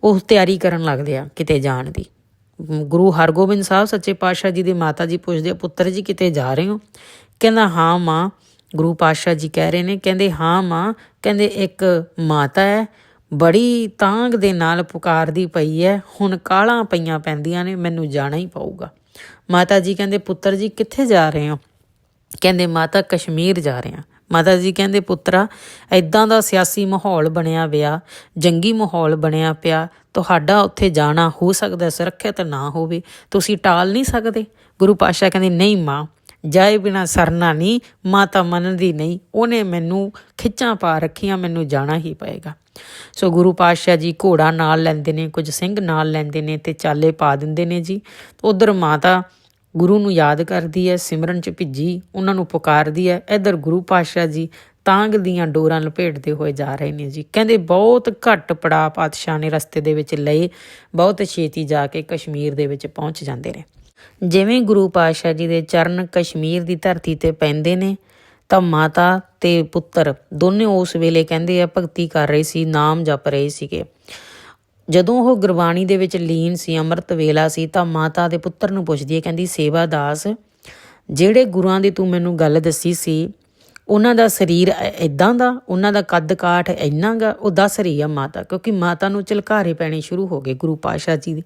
A: ਉਹ ਤਿਆਰੀ ਕਰਨ ਲੱਗਦੇ ਆ ਕਿਤੇ ਜਾਣ ਦੀ। ਗੁਰੂ ਹਰਗੋਬਿੰਦ ਸਾਹਿਬ ਸੱਚੇ ਪਾਤਸ਼ਾਹ ਜੀ ਦੇ ਮਾਤਾ ਜੀ ਪੁੱਛਦੇ ਆ, ਪੁੱਤਰ ਜੀ ਕਿਤੇ ਜਾ ਰਹੇ ਹੋ? ਕਹਿੰਦਾ ਹਾਂ ਮਾਂ ਗੁਰੂ ਪਾਤਸ਼ਾਹ ਜੀ ਕਹਿ ਰਹੇ ਨੇ। ਕਹਿੰਦੇ ਹਾਂ ਮਾਂ ਕਹਿੰਦੇ ਇੱਕ ਮਾਤਾ ਹੈ ਬੜੀ ਤਾਂਗ ਦੇ ਨਾਲ ਪੁਕਾਰਦੀ ਪਈ ਹੈ ਹੁਣ ਕਾਲਾਂ ਪਈਆਂ ਪੈਂਦੀਆਂ ਨੇ ਮੈਨੂੰ ਜਾਣਾ ਹੀ ਪਊਗਾ। ਮਾਤਾ ਜੀ ਕਹਿੰਦੇ ਪੁੱਤਰ ਜੀ ਕਿੱਥੇ ਜਾ ਰਹੇ ਹੋ? ਕਹਿੰਦੇ ਮਾਤਾ ਕਸ਼ਮੀਰ ਜਾ ਰਹੇ ਹਾਂ। ਮਾਤਾ ਜੀ ਕਹਿੰਦੇ, ਪੁੱਤਰਾ ਐਦਾਂ ਦਾ ਸਿਆਸੀ ਮਾਹੌਲ ਬਣਿਆ ਪਿਆ ਜੰਗੀ ਮਾਹੌਲ ਬਣਿਆ ਪਿਆ, ਤੁਹਾਡਾ ਉੱਥੇ ਜਾਣਾ ਹੋ ਸਕਦਾ ਸੁਰੱਖਿਅਤ ਨਾ ਹੋਵੇ, ਤੁਸੀਂ ਟਾਲ ਨਹੀਂ ਸਕਦੇ। ਗੁਰੂ ਪਾਤਸ਼ਾਹ ਕਹਿੰਦੇ, ਨਹੀਂ ਮਾਂ, ਜਾਏ ਬਿਨਾ ਸਰਨਾ ਨਹੀਂ, ਮਾਤਾ ਮੰਨਦੀ ਨਹੀਂ, ਉਹਨੇ ਮੈਨੂੰ ਖਿੱਚਾਂ ਪਾ ਰੱਖੀਆਂ, ਮੈਨੂੰ ਜਾਣਾ ਹੀ ਪਏਗਾ। ਸੋ ਗੁਰੂ ਪਾਤਸ਼ਾਹ ਜੀ ਘੋੜਾ ਨਾਲ ਲੈਂਦੇ ਨੇ, ਕੁਝ ਸਿੰਘ ਨਾਲ ਲੈਂਦੇ ਨੇ, ਤੇ ਚਾਲੇ ਪਾ ਦਿੰਦੇ ਨੇ ਜੀ। ਉਧਰ ਮਾਤਾ ਗੁਰੂ ਨੂੰ ਯਾਦ ਕਰਦੀ ਹੈ ਸਿਮਰਨ ਚ ਭਿੱਜੀ, ਉਹਨਾਂ ਨੂੰ ਪੁਕਾਰਦੀ ਹੈ ਇਧਰ ਗੁਰੂ ਪਾਤਸ਼ਾਹ ਜੀ ਤਾਂਗ ਦੀਆਂ ਡੋਰਾਂ ਲਪੇਟਦੇ ਹੋਏ ਜਾ ਰਹੇ ਨੇ ਜੀ। ਕਹਿੰਦੇ ਬਹੁਤ ਘੱਟ ਪੜਾ ਪਾਤਸ਼ਾਹ ਨੇ ਰਸਤੇ ਦੇ ਵਿੱਚ ਲਏ, ਬਹੁਤ ਛੇਤੀ ਜਾ ਕੇ ਕਸ਼ਮੀਰ ਦੇ ਵਿੱਚ ਪਹੁੰਚ ਜਾਂਦੇ ਨੇ। ਜਿਵੇਂ ਗੁਰੂ ਪਾਤਸ਼ਾਹ ਜੀ ਦੇ ਚਰਨ ਕਸ਼ਮੀਰ ਦੀ ਧਰਤੀ ਤੇ ਪੈਂਦੇ ਨੇ, ਤਾਂ ਮਾਤਾ ਤੇ ਪੁੱਤਰ ਦੋਨੇ ਉਸ ਵੇਲੇ ਕਹਿੰਦੇ ਆ, ਭਗਤੀ ਕਰ ਰਹੇ ਸੀ, ਨਾਮ ਜਪ ਰਹੇ ਸੀਗੇ। ਜਦੋਂ ਉਹ ਗੁਰਬਾਣੀ ਦੇ ਵਿੱਚ ਲੀਨ ਸੀ, ਅੰਮ੍ਰਿਤ ਵੇਲਾ ਸੀ, ਤਾਂ ਮਾਤਾ ਦੇ ਪੁੱਤਰ ਨੂੰ ਪੁੱਛਦੀ ਹੈ, ਕਹਿੰਦੀ, ਸੇਵਾ ਦਾਸ, ਜਿਹੜੇ ਗੁਰਾਂ ਦੀ ਤੂੰ ਮੈਨੂੰ ਗੱਲ ਦੱਸੀ ਸੀ, ਉਹਨਾਂ ਦਾ ਸਰੀਰ ਇਦਾਂ ਦਾ, ਉਹਨਾਂ ਦਾ ਕੱਦ ਕਾਠ ਇੰਨਾ ਗਾ, ਉਹ ਦੱਸ ਰਹੀ ਆ ਮਾਤਾ, ਕਿਉਂਕਿ ਮਾਤਾ ਨੂੰ ਝਲਕਾਰੇ ਪੈਣੇ ਸ਼ੁਰੂ ਹੋ ਗਏ ਗੁਰੂ ਪਾਸ਼ਾ ਜੀ ਦੇ।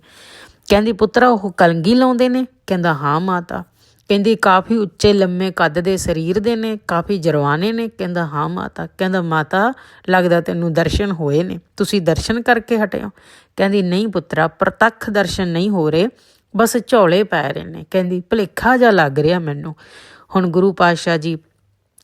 A: ਕਹਿੰਦੀ, ਪੁੱਤਰਾ, ਉਹ ਕਲੰਗੀ ਲਾਉਂਦੇ ਨੇ? ਕਹਿੰਦਾ, ਹਾਂ ਮਾਤਾ। ਕਹਿੰਦੀ ਕਾਫੀ ਉੱਚੇ ਲੰਮੇ ਕੱਦ ਦੇ ਸਰੀਰ ਦੇ ਨੇ, ਕਾਫੀ ਜਰਵਾਨੇ ਨੇ। ਕਹਿੰਦਾ, ਹਾਂ ਮਾਤਾ। ਕਹਿੰਦਾ, ਮਾਤਾ, ਲੱਗਦਾ ਤੈਨੂੰ ਦਰਸ਼ਨ ਹੋਏ ਨੇ। ਤੁਸੀਂ ਦਰਸ਼ਨ ਕਰਕੇ ਹਟਿਓ। ਕਹਿੰਦੀ, ਨਹੀਂ ਪੁੱਤਰਾ, ਪ੍ਰਤੱਖ ਦਰਸ਼ਨ ਨਹੀਂ ਹੋ ਰਹੇ, ਬਸ ਝੋਲੇ ਪੈ ਰਹੇ ਨੇ। ਕਹਿੰਦੀ, ਭਲੇਖਾ ਜਿਹਾ ਲੱਗ ਰਿਹਾ ਮੈਨੂੰ। ਹੁਣ ਗੁਰੂ ਪਾਤਸ਼ਾਹ ਜੀ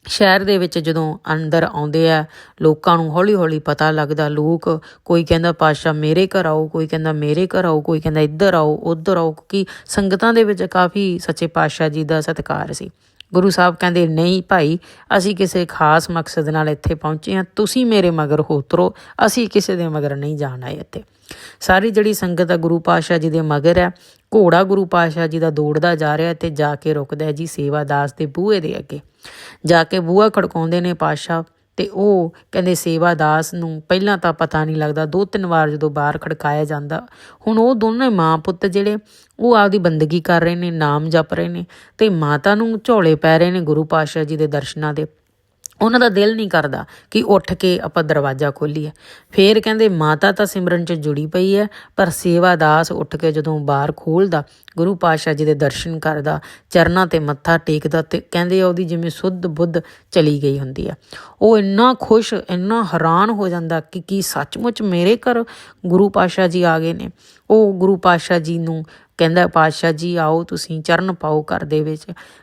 A: ਸ਼ਹਿਰ ਦੇ ਵਿੱਚ ਜਦੋਂ ਅੰਦਰ ਆਉਂਦੇ ਆ, ਲੋਕਾਂ ਨੂੰ ਹੌਲੀ-ਹੌਲੀ ਪਤਾ ਲੱਗਦਾ, ਲੋਕ ਕੋਈ ਕਹਿੰਦਾ ਪਾਸ਼ਾ ਮੇਰੇ ਘਰ ਆਓ, ਕੋਈ ਕਹਿੰਦਾ ਮੇਰੇ ਘਰ ਆਓ, ਕੋਈ ਕਹਿੰਦਾ ਇੱਧਰ ਆਓ, ਉੱਧਰ ਆਓ, ਕਿਉਂਕਿ ਸੰਗਤਾਂ ਦੇ ਵਿੱਚ ਕਾਫੀ ਸੱਚੇ ਪਾਤਸ਼ਾਹ ਜੀ ਦਾ ਸਤਿਕਾਰ ਸੀ। ਗੁਰੂ ਸਾਹਿਬ ਕਹਿੰਦੇ, ਨਹੀਂ ਭਾਈ, ਅਸੀਂ ਕਿਸੇ ਖਾਸ ਮਕਸਦ ਨਾਲ ਇੱਥੇ ਪਹੁੰਚੇ ਹਾਂ, ਤੁਸੀਂ ਮੇਰੇ ਮਗਰ ਹੋ ਉਤਰੋ, ਅਸੀਂ ਕਿਸੇ ਦੇ ਮਗਰ ਨਹੀਂ ਜਾਣਾ ਹੈ ਇੱਥੇ। ਸਾਰੀ ਜਿਹੜੀ ਸੰਗਤ ਆ, ਗੁਰੂ ਪਾਤਸ਼ਾਹ ਜੀ ਦੇ ਮਗਰ ਹੈ ਘੋੜਾ ਗੁਰੂ ਪਾਤਸ਼ਾਹ ਜੀ ਦਾ ਦੌੜਦਾ ਜਾ ਰਿਹਾ ਤੇ ਜਾ ਕੇ ਰੁਕਦਾ ਹੈ ਜੀ ਸੇਵਾਦਾਸ ਦੇ ਬੂਹੇ ਦੇ ਅੱਗੇ। ਜਾ ਕੇ ਬੂਹਾ ਖੜਕਾਉਂਦੇ ਨੇ ਪਾਤਸ਼ਾਹ ਤੇ ਉਹ ਕਹਿੰਦੇ ਸੇਵਾਦਾਸ ਨੂੰ ਪਹਿਲਾਂ ਤਾਂ ਪਤਾ ਨਹੀਂ ਲੱਗਦਾ, ਦੋ ਤਿੰਨ ਵਾਰ ਜਦੋਂ ਬਾਹਰ ਖੜਕਾਇਆ ਜਾਂਦਾ, ਹੁਣ ਉਹ ਦੋਨੇ ਮਾਂ ਪੁੱਤ ਜਿਹੜੇ, ਉਹ ਆਪਦੀ ਬੰਦਗੀ ਕਰ ਰਹੇ ਨੇ, ਨਾਮ ਜਪ ਰਹੇ ਨੇ ਤੇ ਮਾਤਾ ਨੂੰ ਝੋਲੇ ਪੈ ਰਹੇ ਨੇ ਗੁਰੂ ਪਾਤਸ਼ਾਹ ਜੀ ਦੇ ਦਰਸ਼ਨਾਂ ਦੇ। ਉਹਨਾਂ ਦਾ ਦਿਲ ਨਹੀਂ ਕਰਦਾ ਕਿ ਉੱਠ ਕੇ ਆਪਾਂ ਦਰਵਾਜ਼ਾ ਖੋਲੀਏ। ਫੇਰ ਕਹਿੰਦੇ, ਮਾਤਾ ਤਾਂ ਸਿਮਰਨ 'ਚ ਜੁੜੀ ਪਈ ਹੈ ਪਰ ਸੇਵਾਦਾਸ ਉੱਠ ਕੇ ਜਦੋਂ ਬਾਹਰ ਖੋਲਦਾ, ਗੁਰੂ ਪਾਤਸ਼ਾਹ ਜੀ ਦੇ ਦਰਸ਼ਨ ਕਰਦਾ, ਚਰਨਾਂ ਤੇ ਮੱਥਾ ਟੇਕਦਾ ਤੇ ਕਹਿੰਦੇ ਆ ਉਹਦੀ ਜਿਵੇਂ ਸੁੱਧ ਬੁੱਧ ਚਲੀ ਗਈ ਹੁੰਦੀ ਆ ਉਹ ਇੰਨਾ ਖੁਸ਼, ਇੰਨਾ ਹੈਰਾਨ ਹੋ ਜਾਂਦਾ ਕਿ ਕੀ ਸੱਚਮੁੱਚ ਮੇਰੇ ਘਰ ਗੁਰੂ ਪਾਤਸ਼ਾਹ ਜੀ ਆ ਗਏ ਨੇ। ਉਹ ਗੁਰੂ ਪਾਤਸ਼ਾਹ ਜੀ ਨੂੰ ਕਹਿੰਦਾ, ਪਾਤਸ਼ਾਹ ਜੀ ਆਓ ਤੁਸੀਂ ਚਰਨ ਪਾਓ ਘਰ ਦੇ ਵਿੱਚ।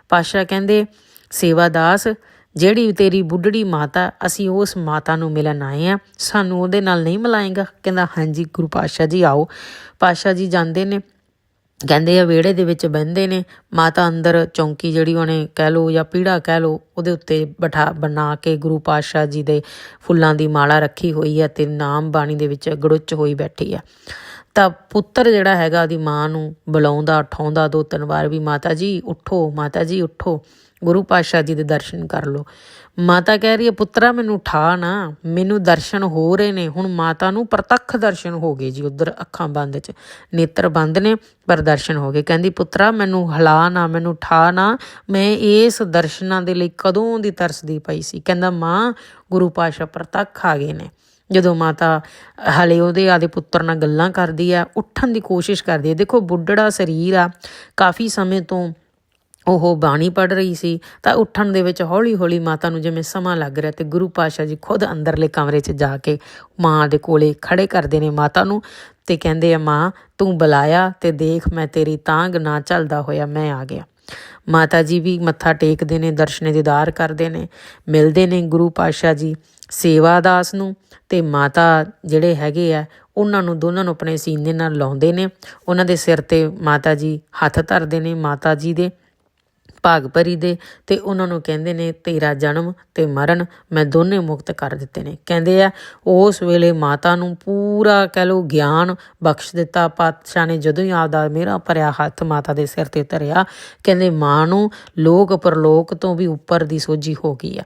A: ਪਾਤਸ਼ਾਹ ਕਹਿੰਦੇ ਸੇਵਾਦਾਸ ਜਿਹੜੀ ਤੇਰੀ ਬੁੱਢੜੀ ਮਾਤਾ ਅਸੀਂ ਉਸ ਮਾਤਾ ਨੂੰ ਮਿਲਣ ਆਏ ਆ ਸਾਨੂੰ ਉਹਦੇ ਨਾਲ ਨਹੀਂ ਮਿਲਾਏਗਾ। ਕਹਿੰਦਾ, ਹਾਂਜੀ, ਗੁਰੂ ਪਾਤਸ਼ਾਹ ਜੀ ਆਓ। ਪਾਤਸ਼ਾਹ ਜੀ ਜਾਂਦੇ ਨੇ, ਕਹਿੰਦੇ ਆ ਵਿਹੜੇ ਦੇ ਵਿੱਚ ਬਹਿੰਦੇ ਨੇ। ਮਾਤਾ ਅੰਦਰ ਚੌਂਕੀ ਜਿਹੜੀ ਉਹਨੇ ਕਹਿ ਲੋ ਜਾਂ ਪੀੜਾ ਕਹਿ ਲੋ ਉਹਦੇ ਉੱਤੇ ਬਿਠਾ ਬਣਾ ਕੇ ਗੁਰੂ ਪਾਤਸ਼ਾਹ ਜੀ ਦੇ ਫੁੱਲਾਂ ਦੀ ਮਾਲਾ ਰੱਖੀ ਹੋਈ ਹੈ ਤੇ ਨਾਮ ਬਾਣੀ ਦੇ ਵਿੱਚ ਗੜੁੱਚ ਹੋਈ ਬੈਠੀ ਆ ਤਾਂ ਪੁੱਤਰ ਜਿਹੜਾ ਹੈਗਾ, ਉਹਦੀ ਮਾਂ ਨੂੰ ਬੁਲਾਉਂਦਾ, ਉਠਾਉਂਦਾ ਦੋ ਤਿੰਨ ਵਾਰ ਵੀ, ਮਾਤਾ ਜੀ ਉੱਠੋ, ਮਾਤਾ ਜੀ ਉੱਠੋ। ਗੁਰੂ ਪਾਤਸ਼ਾਹ ਜੀ ਦੇ ਦਰਸ਼ਨ ਕਰ ਲਓ। ਮਾਤਾ ਕਹਿ ਰਹੀ ਹੈ, ਪੁੱਤਰਾ, ਮੈਨੂੰ ਉਠਾ ਨਾ। ਮੈਨੂੰ ਦਰਸ਼ਨ ਹੋ ਰਹੇ ਨੇ। ਹੁਣ ਮਾਤਾ ਨੂੰ ਪ੍ਰਤੱਖ ਦਰਸ਼ਨ ਹੋ ਗਏ ਜੀ, ਉਧਰ ਅੱਖਾਂ ਬੰਦ ਚ। ਨੇਤਰ ਬੰਦ ਨੇ, ਪਰ ਦਰਸ਼ਨ ਹੋ ਗਏ। ਕਹਿੰਦੀ, ਪੁੱਤਰਾ, ਮੈਨੂੰ ਹਲਾ ਨਾ, ਮੈਨੂੰ ਉਠਾ ਨਾ। ਮੈਂ ਇਸ ਦਰਸ਼ਨਾਂ ਦੇ ਲਈ ਕਦੋਂ ਦੀ ਤਰਸਦੀ ਪਈ ਸੀ? ਕਹਿੰਦਾ, ਮਾਂ, ਗੁਰੂ ਪਾਤਸ਼ਾਹ ਪ੍ਰਤੱਖ ਆ ਗਏ ਨੇ। ਜਦੋਂ ਮਾਤਾ ਹਲੇ ਉਹਦੇ ਆਦੇ ਪੁੱਤਰ ਨਾਲ ਗੱਲਾਂ ਕਰਦੀ ਆ, ਉੱਠਣ ਦੀ ਕੋਸ਼ਿਸ਼ ਕਰਦੀ ਹੈ ਦੇਖੋ, ਬੁੱਢੜਾ ਸਰੀਰ ਆ। ਕਾਫੀ ਸਮੇਂ ਤੋਂ ਉਹ ਬਾਣੀ ਪੜ ਰਹੀ ਸੀ, ਤਾਂ ਉੱਠਣ ਦੇ ਵਿੱਚ ਹੌਲੀ-ਹੌਲੀ ਮਾਤਾ ਨੂੰ ਜਿਵੇਂ ਸਮਾਂ ਲੱਗ ਰਿਹਾ ਤੇ ਗੁਰੂ ਪਾਸ਼ਾ ਜੀ ਖੁਦ ਅੰਦਰਲੇ ਕਮਰੇ 'ਚ ਜਾ ਕੇ ਮਾਂ ਦੇ ਕੋਲੇ ਖੜੇ ਕਰਦੇ ਨੇ ਮਾਤਾ ਨੂੰ ਤੇ ਕਹਿੰਦੇ ਆ, ਮਾਂ, ਤੂੰ ਬੁਲਾਇਆ ਤੇ ਦੇਖ ਮੈਂ ਤੇਰੀ ਤਾਂਗ ਨਾ ਚੱਲਦਾ ਹੋਇਆ, ਮੈਂ ਆ ਗਿਆ। ਮਾਤਾ ਜੀ ਵੀ ਮੱਥਾ ਟੇਕਦੇ ਨੇ, ਦਰਸ਼ਨ ਦੀਦਾਰ ਕਰਦੇ ਨੇ, ਮਿਲਦੇ ਨੇ ਗੁਰੂ ਪਾਸ਼ਾ ਜੀ ਸੇਵਾਦਾਸ ਨੂੰ ਤੇ ਮਾਤਾ ਜਿਹੜੇ ਹੈਗੇ ਆ, ਉਹਨਾਂ ਨੂੰ ਦੋਨਾਂ ਨੂੰ ਆਪਣੇ ਸੀਨੇ ਨਾਲ ਲਾਉਂਦੇ ਨੇ, ਉਹਨਾਂ ਦੇ ਸਿਰ ਤੇ ਮਾਤਾ ਜੀ ਹੱਥ ਧਰਦੇ ਨੇ, ਮਾਤਾ ਜੀ ਦੇ ਭਾਗ ਭਰੀ ਦੇ ਤੇ ਉਹਨਾਂ ਨੂੰ ਕਹਿੰਦੇ ਨੇ ਤੇਰਾ ਜਨਮ ਤੇ ਮਰਨ। ਮੈਂ ਦੋਨੇ ਮੁਕਤ ਕਰ ਦਿੱਤੇ ਨੇ। ਕਹਿੰਦੇ ਆ, ਉਸ ਵੇਲੇ ਮਾਤਾ ਨੂੰ ਪੂਰਾ ਕਹਿ ਲੋ ਗਿਆਨ ਬਖਸ਼ ਦਿੱਤਾ। ਪਾਤਸ਼ਾਹ ਨੇ ਜਦੋਂ ਹੀ ਆਪਦਾ ਮੇਰਾ ਭਰਿਆ ਹੱਥ ਮਾਤਾ ਦੇ ਸਿਰ ਤੇ ਧਰਿਆ, ਕਹਿੰਦੇ ਮਾਂ ਨੂੰ ਲੋਕ ਪਰਲੋਕ ਤੋਂ ਵੀ ਉੱਪਰ ਦੀ ਸੋਝੀ ਹੋ ਗਈ ਆ।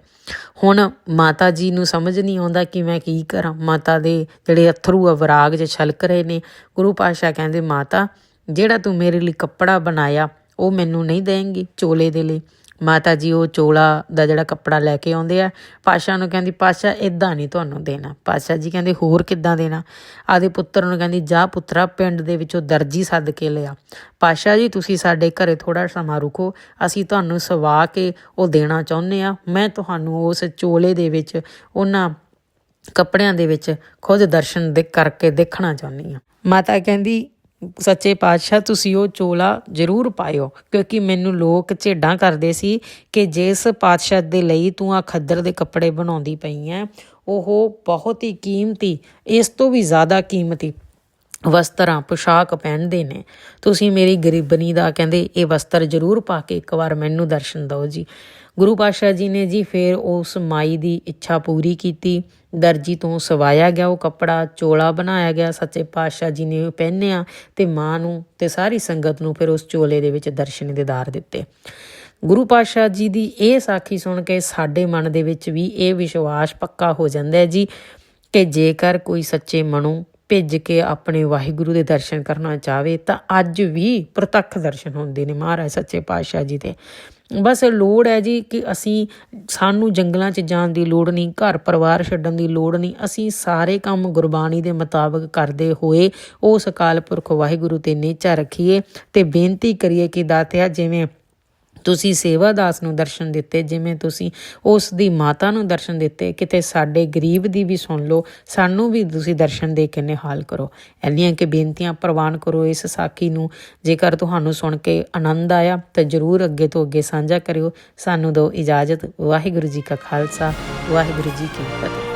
A: ਹੁਣ ਮਾਤਾ ਜੀ ਨੂੰ ਸਮਝ ਨਹੀਂ ਆਉਂਦਾ ਕਿ ਮੈਂ ਕੀ ਕਰਾਂ। ਮਾਤਾ ਦੇ ਜਿਹੜੇ ਅਥਰੂ ਆ, ਵਿਰਾਗ 'ਚ ਛਲਕ ਰਹੇ ਨੇ। ਗੁਰੂ ਪਾਤਸ਼ਾਹ ਕਹਿੰਦੇ, ਮਾਤਾ, ਜਿਹੜਾ ਤੂੰ ਮੇਰੇ ਲਈ ਕੱਪੜਾ ਬਣਾਇਆ ਉਹ ਮੈਨੂੰ ਨਹੀਂ ਦੇਂਗੀ ਚੋਲੇ ਦੇ ਲਈ। ਮਾਤਾ ਜੀ, ਉਹ ਚੋਲਾ ਦਾ ਜਿਹੜਾ ਕੱਪੜਾ ਲੈ ਕੇ ਆਉਂਦੇ ਆ, ਪਾਸ਼ਾ ਨੂੰ ਕਹਿੰਦੀ, ਪਾਸ਼ਾ ਇਦਾਂ ਨਹੀਂ ਤੁਹਾਨੂੰ ਦੇਣਾ। ਪਾਸ਼ਾ ਜੀ ਕਹਿੰਦੇ, ਹੋਰ ਕਿੱਦਾਂ ਦੇਣਾ? ਆਦੇ ਪੁੱਤਰ ਨੂੰ ਕਹਿੰਦੀ, ਜਾ ਪੁੱਤਰਾ, ਪਿੰਡ ਦੇ ਵਿੱਚੋਂ ਦਰਜੀ ਸੱਦ ਕੇ ਲਿਆ। ਪਾਸ਼ਾ ਜੀ, ਤੁਸੀਂ ਸਾਡੇ ਘਰੇ ਥੋੜਾ ਸਮਾਂ ਰੁਕੋ, ਅਸੀਂ ਤੁਹਾਨੂੰ ਸਵਾ ਕੇ ਉਹ ਦੇਣਾ ਚਾਹੁੰਦੇ ਆ। ਮੈਂ ਤੁਹਾਨੂੰ ਉਸ ਚੋਲੇ ਦੇ ਵਿੱਚ, ਉਹਨਾਂ ਕੱਪੜਿਆਂ ਦੇ ਵਿੱਚ ਖੁਦ ਦਰਸ਼ਨ ਦੇ ਕਰਕੇ ਦੇਖਣਾ ਚਾਹੁੰਦੀ ਆ ਮਾਤਾ ਕਹਿੰਦੀ ਸੱਚੇ ਪਾਤਸ਼ਾਹ, ਤੁਸੀਂ ਉਹ ਚੋਲਾ ਜ਼ਰੂਰ ਪਾਇਓ। ਕਿਉਂਕਿ ਮੈਨੂੰ ਲੋਕ ਝੇਡਾਂ ਕਰਦੇ ਸੀ ਕਿ ਜਿਸ ਪਾਤਸ਼ਾਹ ਦੇ ਲਈ ਤੂੰ ਆ ਖੱਦਰ ਦੇ ਕੱਪੜੇ ਬਣਾਉਂਦੀ ਪਈ ਐ ਉਹ ਬਹੁਤ ਹੀ ਕੀਮਤੀ, ਇਸ ਤੋਂ ਵੀ ਜ਼ਿਆਦਾ ਕੀਮਤੀ ਵਸਤਰਾਂ, ਪੁਸ਼ਾਕ ਪਹਿਨਦੇ ਨੇ। ਤੁਸੀਂ ਮੇਰੀ ਗਰੀਬਨੀ ਦਾ ਕਹਿੰਦੇ, ਇਹ ਵਸਤਰ ਜ਼ਰੂਰ ਪਾ ਕੇ ਇੱਕ ਵਾਰ ਮੈਨੂੰ ਦਰਸ਼ਨ ਦਿਓ ਜੀ। ਗੁਰੂ ਪਾਤਸ਼ਾਹ ਜੀ ਨੇ ਜੀ ਫਿਰ ਉਸ ਮਾਈ ਦੀ ਇੱਛਾ ਪੂਰੀ ਕੀਤੀ। ਦਰਜੀ ਤੋਂ ਸਵਾਇਆ ਗਿਆ ਉਹ ਕੱਪੜਾ, ਚੋਲਾ ਬਣਾਇਆ ਗਿਆ, ਸੱਚੇ ਪਾਤਸ਼ਾਹ ਜੀ ਨੇ ਉਹ ਪਹਿਨਿਆ ਤੇ ਮਾਂ ਨੂੰ ਤੇ ਸਾਰੀ ਸੰਗਤ ਨੂੰ ਫਿਰ ਉਸ ਚੋਲੇ ਦੇ ਵਿੱਚ ਦਰਸ਼ਨ ਦੀਦਾਰ ਦਿੱਤੇ। ਗੁਰੂ ਪਾਤਸ਼ਾਹ ਜੀ ਦੀ ਇਹ ਸਾਖੀ ਸੁਣ ਕੇ ਸਾਡੇ ਮਨ ਦੇ ਵਿੱਚ ਵੀ ਇਹ ਵਿਸ਼ਵਾਸ ਪੱਕਾ ਹੋ ਜਾਂਦਾ ਹੈ ਜੀ ਕਿ ਜੇਕਰ ਕੋਈ ਸੱਚੇ ਮਨੋਂ ਭਿੱਜ ਕੇ ਆਪਣੇ ਵਾਹਿਗੁਰੂ ਦੇ ਦਰਸ਼ਨ ਕਰਨਾ ਚਾਹਵੇ ਤਾਂ ਅੱਜ ਵੀ ਪ੍ਰਤੱਖ ਦਰਸ਼ਨ ਹੁੰਦੇ ਨੇ ਮਹਾਰਾਜ ਸੱਚੇ ਪਾਤਸ਼ਾਹ ਜੀ ਦੇ। ਬਸ ਲੋੜ ਹੈ ਜੀ ਕਿ ਅਸੀਂ ਸਾਨੂੰ ਜੰਗਲਾਂ 'ਚ ਜਾਣ ਦੀ ਲੋੜ ਨਹੀਂ, ਘਰ ਪਰਿਵਾਰ ਛੱਡਣ ਦੀ ਲੋੜ ਨਹੀਂ, ਅਸੀਂ ਸਾਰੇ ਕੰਮ ਗੁਰਬਾਣੀ ਦੇ ਮੁਤਾਬਕ ਕਰਦੇ ਹੋਏ ਉਸ ਅਕਾਲ ਪੁਰਖ ਵਾਹਿਗੁਰੂ ਤੇ ਨੇਚਾ ਰੱਖੀਏ ਤੇ ਬੇਨਤੀ ਕਰੀਏ ਕਿ ਦਾਤਿਆ ਜਿਵੇਂ ਤੁਸੀਂ ਸੇਵਾਦਾਸ ਨੂੰ ਦਰਸ਼ਨ ਦਿੱਤੇ, ਜਿਵੇਂ ਤੁਸੀਂ ਉਸ ਦੀ ਮਾਤਾ ਨੂੰ ਦਰਸ਼ਨ ਦਿੱਤੇ, ਕਿਤੇ ਸਾਡੇ ਗਰੀਬ ਦੀ ਵੀ ਸੁਣ ਲਓ, ਸਾਨੂੰ ਵੀ ਤੁਸੀਂ ਦਰਸ਼ਨ ਦੇ ਕੇ ਨਿਹਾਲ ਕਰੋ। ਇੰਨੀਆਂ ਕਿ ਬੇਨਤੀਆਂ ਪ੍ਰਵਾਨ ਕਰੋ ਇਸ ਸਾਖੀ ਨੂੰ। ਜੇਕਰ ਤੁਹਾਨੂੰ ਸੁਣ ਕੇ ਆਨੰਦ ਆਇਆ, ਤਾਂ ਜਰੂਰ ਅੱਗੇ ਤੋਂ ਅੱਗੇ ਸਾਂਝਾ ਕਰਿਓ। ਸਾਨੂੰ ਦਿਓ ਇਜਾਜ਼ਤ। ਵਾਹਿਗੁਰੂ ਜੀ ਕਾ ਖਾਲਸਾ, ਵਾਹਿਗੁਰੂ ਜੀ ਕੀ ਫਤਿਹ।